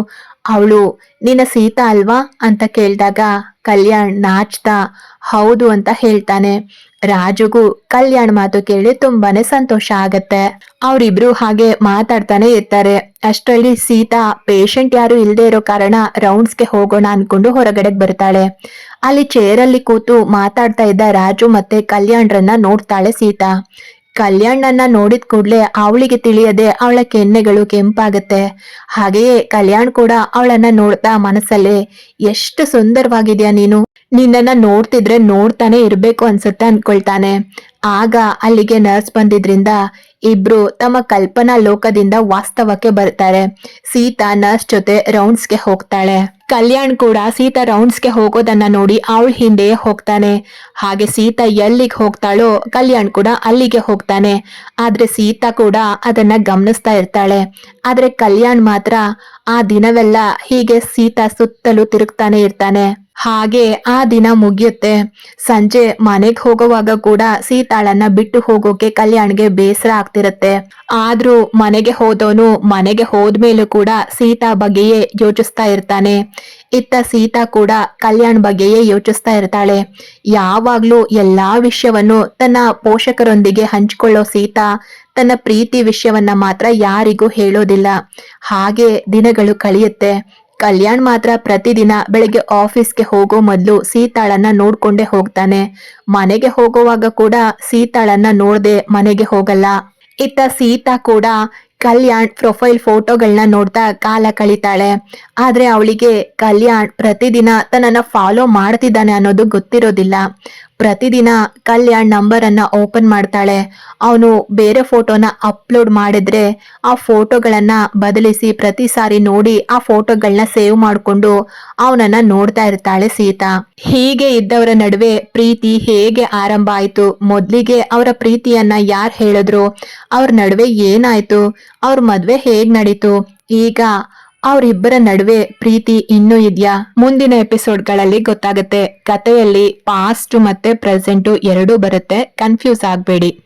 ಅವಳು, ನಿನ್ನ ಸೀತಾ ಅಲ್ವಾ? ಅಂತ ಕೇಳಿದಾಗ, ಕಲ್ಯಾಣ್ ನಾಚ್ತಾ ಹೌದು ಅಂತ ಹೇಳ್ತಾನೆ. ರಾಜುಗೂ ಕಲ್ಯಾಣ್ ಮಾತು ಕೇಳಿ ತುಂಬಾನೇ ಸಂತೋಷ ಆಗತ್ತೆ. ಅವರಿಬ್ರು ಹಾಗೆ ಮಾತಾಡ್ತಾನೆ ಇರ್ತಾರೆ. ಅಷ್ಟರಲ್ಲಿ ಸೀತಾ ಪೇಷಂಟ್ ಯಾರು ಇಲ್ದೇ ಇರೋ ಕಾರಣ ರೌಂಡ್ಸ್ಗೆ ಹೋಗೋಣ ಅನ್ಕೊಂಡು ಹೊರಗಡೆಗೆ ಬರ್ತಾಳೆ. ಅಲ್ಲಿ ಚೇರಲ್ಲಿ ಕೂತು ಮಾತಾಡ್ತಾ ಇದ್ದ ರಾಜು ಮತ್ತೆ ಕಲ್ಯಾಣ್ರನ್ನ ನೋಡ್ತಾಳೆ ಸೀತಾ. ಕಲ್ಯಾಣನ್ನ ನೋಡಿದ ಕೂಡಲೇ ಅವಳಿಗೆ ತಿಳಿಯದೆ ಅವಳ ಕೆನ್ನೆಗಳು ಕೆಂಪಾಗತ್ತೆ. ಹಾಗೆಯೇ ಕಲ್ಯಾಣ್ ಕೂಡ ಅವಳನ್ನ ನೋಡ್ತಾ ಮನಸ್ಸಲ್ಲೇ, ಎಷ್ಟು ಸುಂದರವಾಗಿದ್ಯಾ ನೀನು? ನಿನ್ನನ್ನ ನೋಡ್ತಿದ್ರೆ ನೋಡ್ತಾನೆ ಇರ್ಬೇಕು ಅನ್ಸುತ್ತೆ ಅನ್ಕೊಳ್ತಾನೆ. ಆಗ ಅಲ್ಲಿಗೆ ನರ್ಸ್ ಬಂದಿದ್ರಿಂದ ಇಬ್ರು ತಮ್ಮ ಕಲ್ಪನಾ ಲೋಕದಿಂದ ವಾಸ್ತವಕ್ಕೆ ಬರ್ತಾರೆ. ಸೀತಾ ನರ್ಸ್ ಜೊತೆ ರೌಂಡ್ಸ್ಗೆ ಹೋಗ್ತಾಳೆ. ಕಲ್ಯಾಣ್ ಕೂಡ ಸೀತಾ ರೌಂಡ್ಸ್ಗೆ ಹೋಗೋದನ್ನ ನೋಡಿ ಅವಳ ಹಿಂದೆ ಹೋಗ್ತಾನೆ. ಹಾಗೆ ಸೀತಾ ಎಲ್ಲಿಗೆ ಹೋಗ್ತಾಳೋ ಕಲ್ಯಾಣ್ ಕೂಡ ಅಲ್ಲಿಗೆ ಹೋಗ್ತಾನೆ. ಆದ್ರೆ ಸೀತಾ ಕೂಡ ಅದನ್ನ ಗಮನಿಸ್ತಾ ಇರ್ತಾಳೆ. ಆದ್ರೆ ಕಲ್ಯಾಣ್ ಮಾತ್ರ ಆ ದಿನವೆಲ್ಲ ಹೀಗೆ ಸೀತಾ ಸುತ್ತಲೂ ತಿರುಗ್ತಾನೆ ಇರ್ತಾನೆ. ಹಾಗೆ ಆ ದಿನ ಮುಗಿಯುತ್ತೆ. ಸಂಜೆ ಮನೆಗ್ ಹೋಗುವಾಗ ಕೂಡ ಸೀತಾಳನ್ನ ಬಿಟ್ಟು ಹೋಗೋಕೆ ಕಲ್ಯಾಣ್ಗೆ ಬೇಸರ ಆಗ್ತಿರತ್ತೆ. ಆದ್ರೂ ಮನೆಗೆ ಹೋದವನು ಮನೆಗೆ ಹೋದ್ಮೇಲೂ ಕೂಡ ಸೀತಾ ಬಗ್ಗೆಯೇ ಯೋಚಿಸ್ತಾ ಇರ್ತಾನೆ. ಇತ್ತ ಸೀತಾ ಕೂಡ ಕಲ್ಯಾಣ್ ಬಗ್ಗೆಯೇ ಯೋಚಿಸ್ತಾ ಇರ್ತಾಳೆ. ಯಾವಾಗ್ಲೂ ಎಲ್ಲಾ ವಿಷಯವನ್ನು ತನ್ನ ಪೋಷಕರೊಂದಿಗೆ ಹಂಚಿಕೊಳ್ಳೋ ಸೀತಾ ತನ್ನ ಪ್ರೀತಿ ವಿಷಯವನ್ನ ಮಾತ್ರ ಯಾರಿಗೂ ಹೇಳೋದಿಲ್ಲ. ಹಾಗೆ ದಿನಗಳು ಕಳೆಯುತ್ತೆ. ಕಲ್ಯಾಣ್ ಮಾತ್ರ ಪ್ರತಿದಿನ ಬೆಳಗ್ಗೆ ಆಫೀಸ್ಗೆ ಹೋಗೋ ಮೊದಲು ಸೀತಾಳನ್ನ ನೋಡ್ಕೊಂಡೇ ಹೋಗ್ತಾನೆ. ಮನೆಗೆ ಹೋಗುವಾಗ ಕೂಡ ಸೀತಾಳನ್ನ ನೋಡ್ದೆ ಮನೆಗೆ ಹೋಗಲ್ಲ. ಇತ್ತ ಸೀತಾ ಕೂಡ ಕಲ್ಯಾಣ್ ಪ್ರೊಫೈಲ್ ಫೋಟೋಗಳನ್ನ ನೋಡ್ತಾ ಕಾಲ ಕಳೀತಾಳೆ. ಆದ್ರೆ ಅವಳಿಗೆ ಕಲ್ಯಾಣ್ ಪ್ರತಿದಿನ ತನ್ನನ್ನ ಫಾಲೋ ಮಾಡ್ತಿದ್ದಾನೆ ಅನ್ನೋದು ಗೊತ್ತಿರೋದಿಲ್ಲ. ಪ್ರತಿದಿನ ಕಲ್ಯಾಣ್ ನಂಬರ್ ಅನ್ನ ಓಪನ್ ಮಾಡ್ತಾಳೆ. ಅವನು ಬೇರೆ ಫೋಟೋನ ಅಪ್ಲೋಡ್ ಮಾಡಿದ್ರೆ ಆ ಫೋಟೋಗಳನ್ನ ಬದಲಿಸಿ ಪ್ರತಿ ಸಾರಿ ನೋಡಿ ಆ ಫೋಟೋಗಳನ್ನ ಸೇವ್ ಮಾಡಿಕೊಂಡು ಅವನನ್ನ ನೋಡ್ತಾ ಇರ್ತಾಳೆ ಸೀತಾ. ಹೀಗೆ ಇದ್ದವರ ನಡುವೆ ಪ್ರೀತಿ ಹೇಗೆ ಆರಂಭ ಆಯ್ತು? ಮೊದ್ಲಿಗೆ ಅವರ ಪ್ರೀತಿಯನ್ನ ಯಾರು ಹೇಳಿದ್ರು? ಅವ್ರ ನಡುವೆ ಏನಾಯ್ತು? ಅವ್ರ ಮದ್ವೆ ಹೇಗ್ ನಡೀತು? ಈಗ ಅವರಿಬ್ಬರ ನಡುವೆ ಪ್ರೀತಿ ಇನ್ನೂ ಇದೆಯಾ? ಮುಂದಿನ ಎಪಿಸೋಡ್ಗಳಲ್ಲಿ ಗೊತ್ತಾಗುತ್ತೆ. ಕಥೆಯಲ್ಲಿ ಪಾಸ್ಟ್ ಮತ್ತೆ ಪ್ರೆಸೆಂಟು ಎರಡೂ ಬರುತ್ತೆ. ಕನ್ಫ್ಯೂಸ್ ಆಗ್ಬೇಡಿ.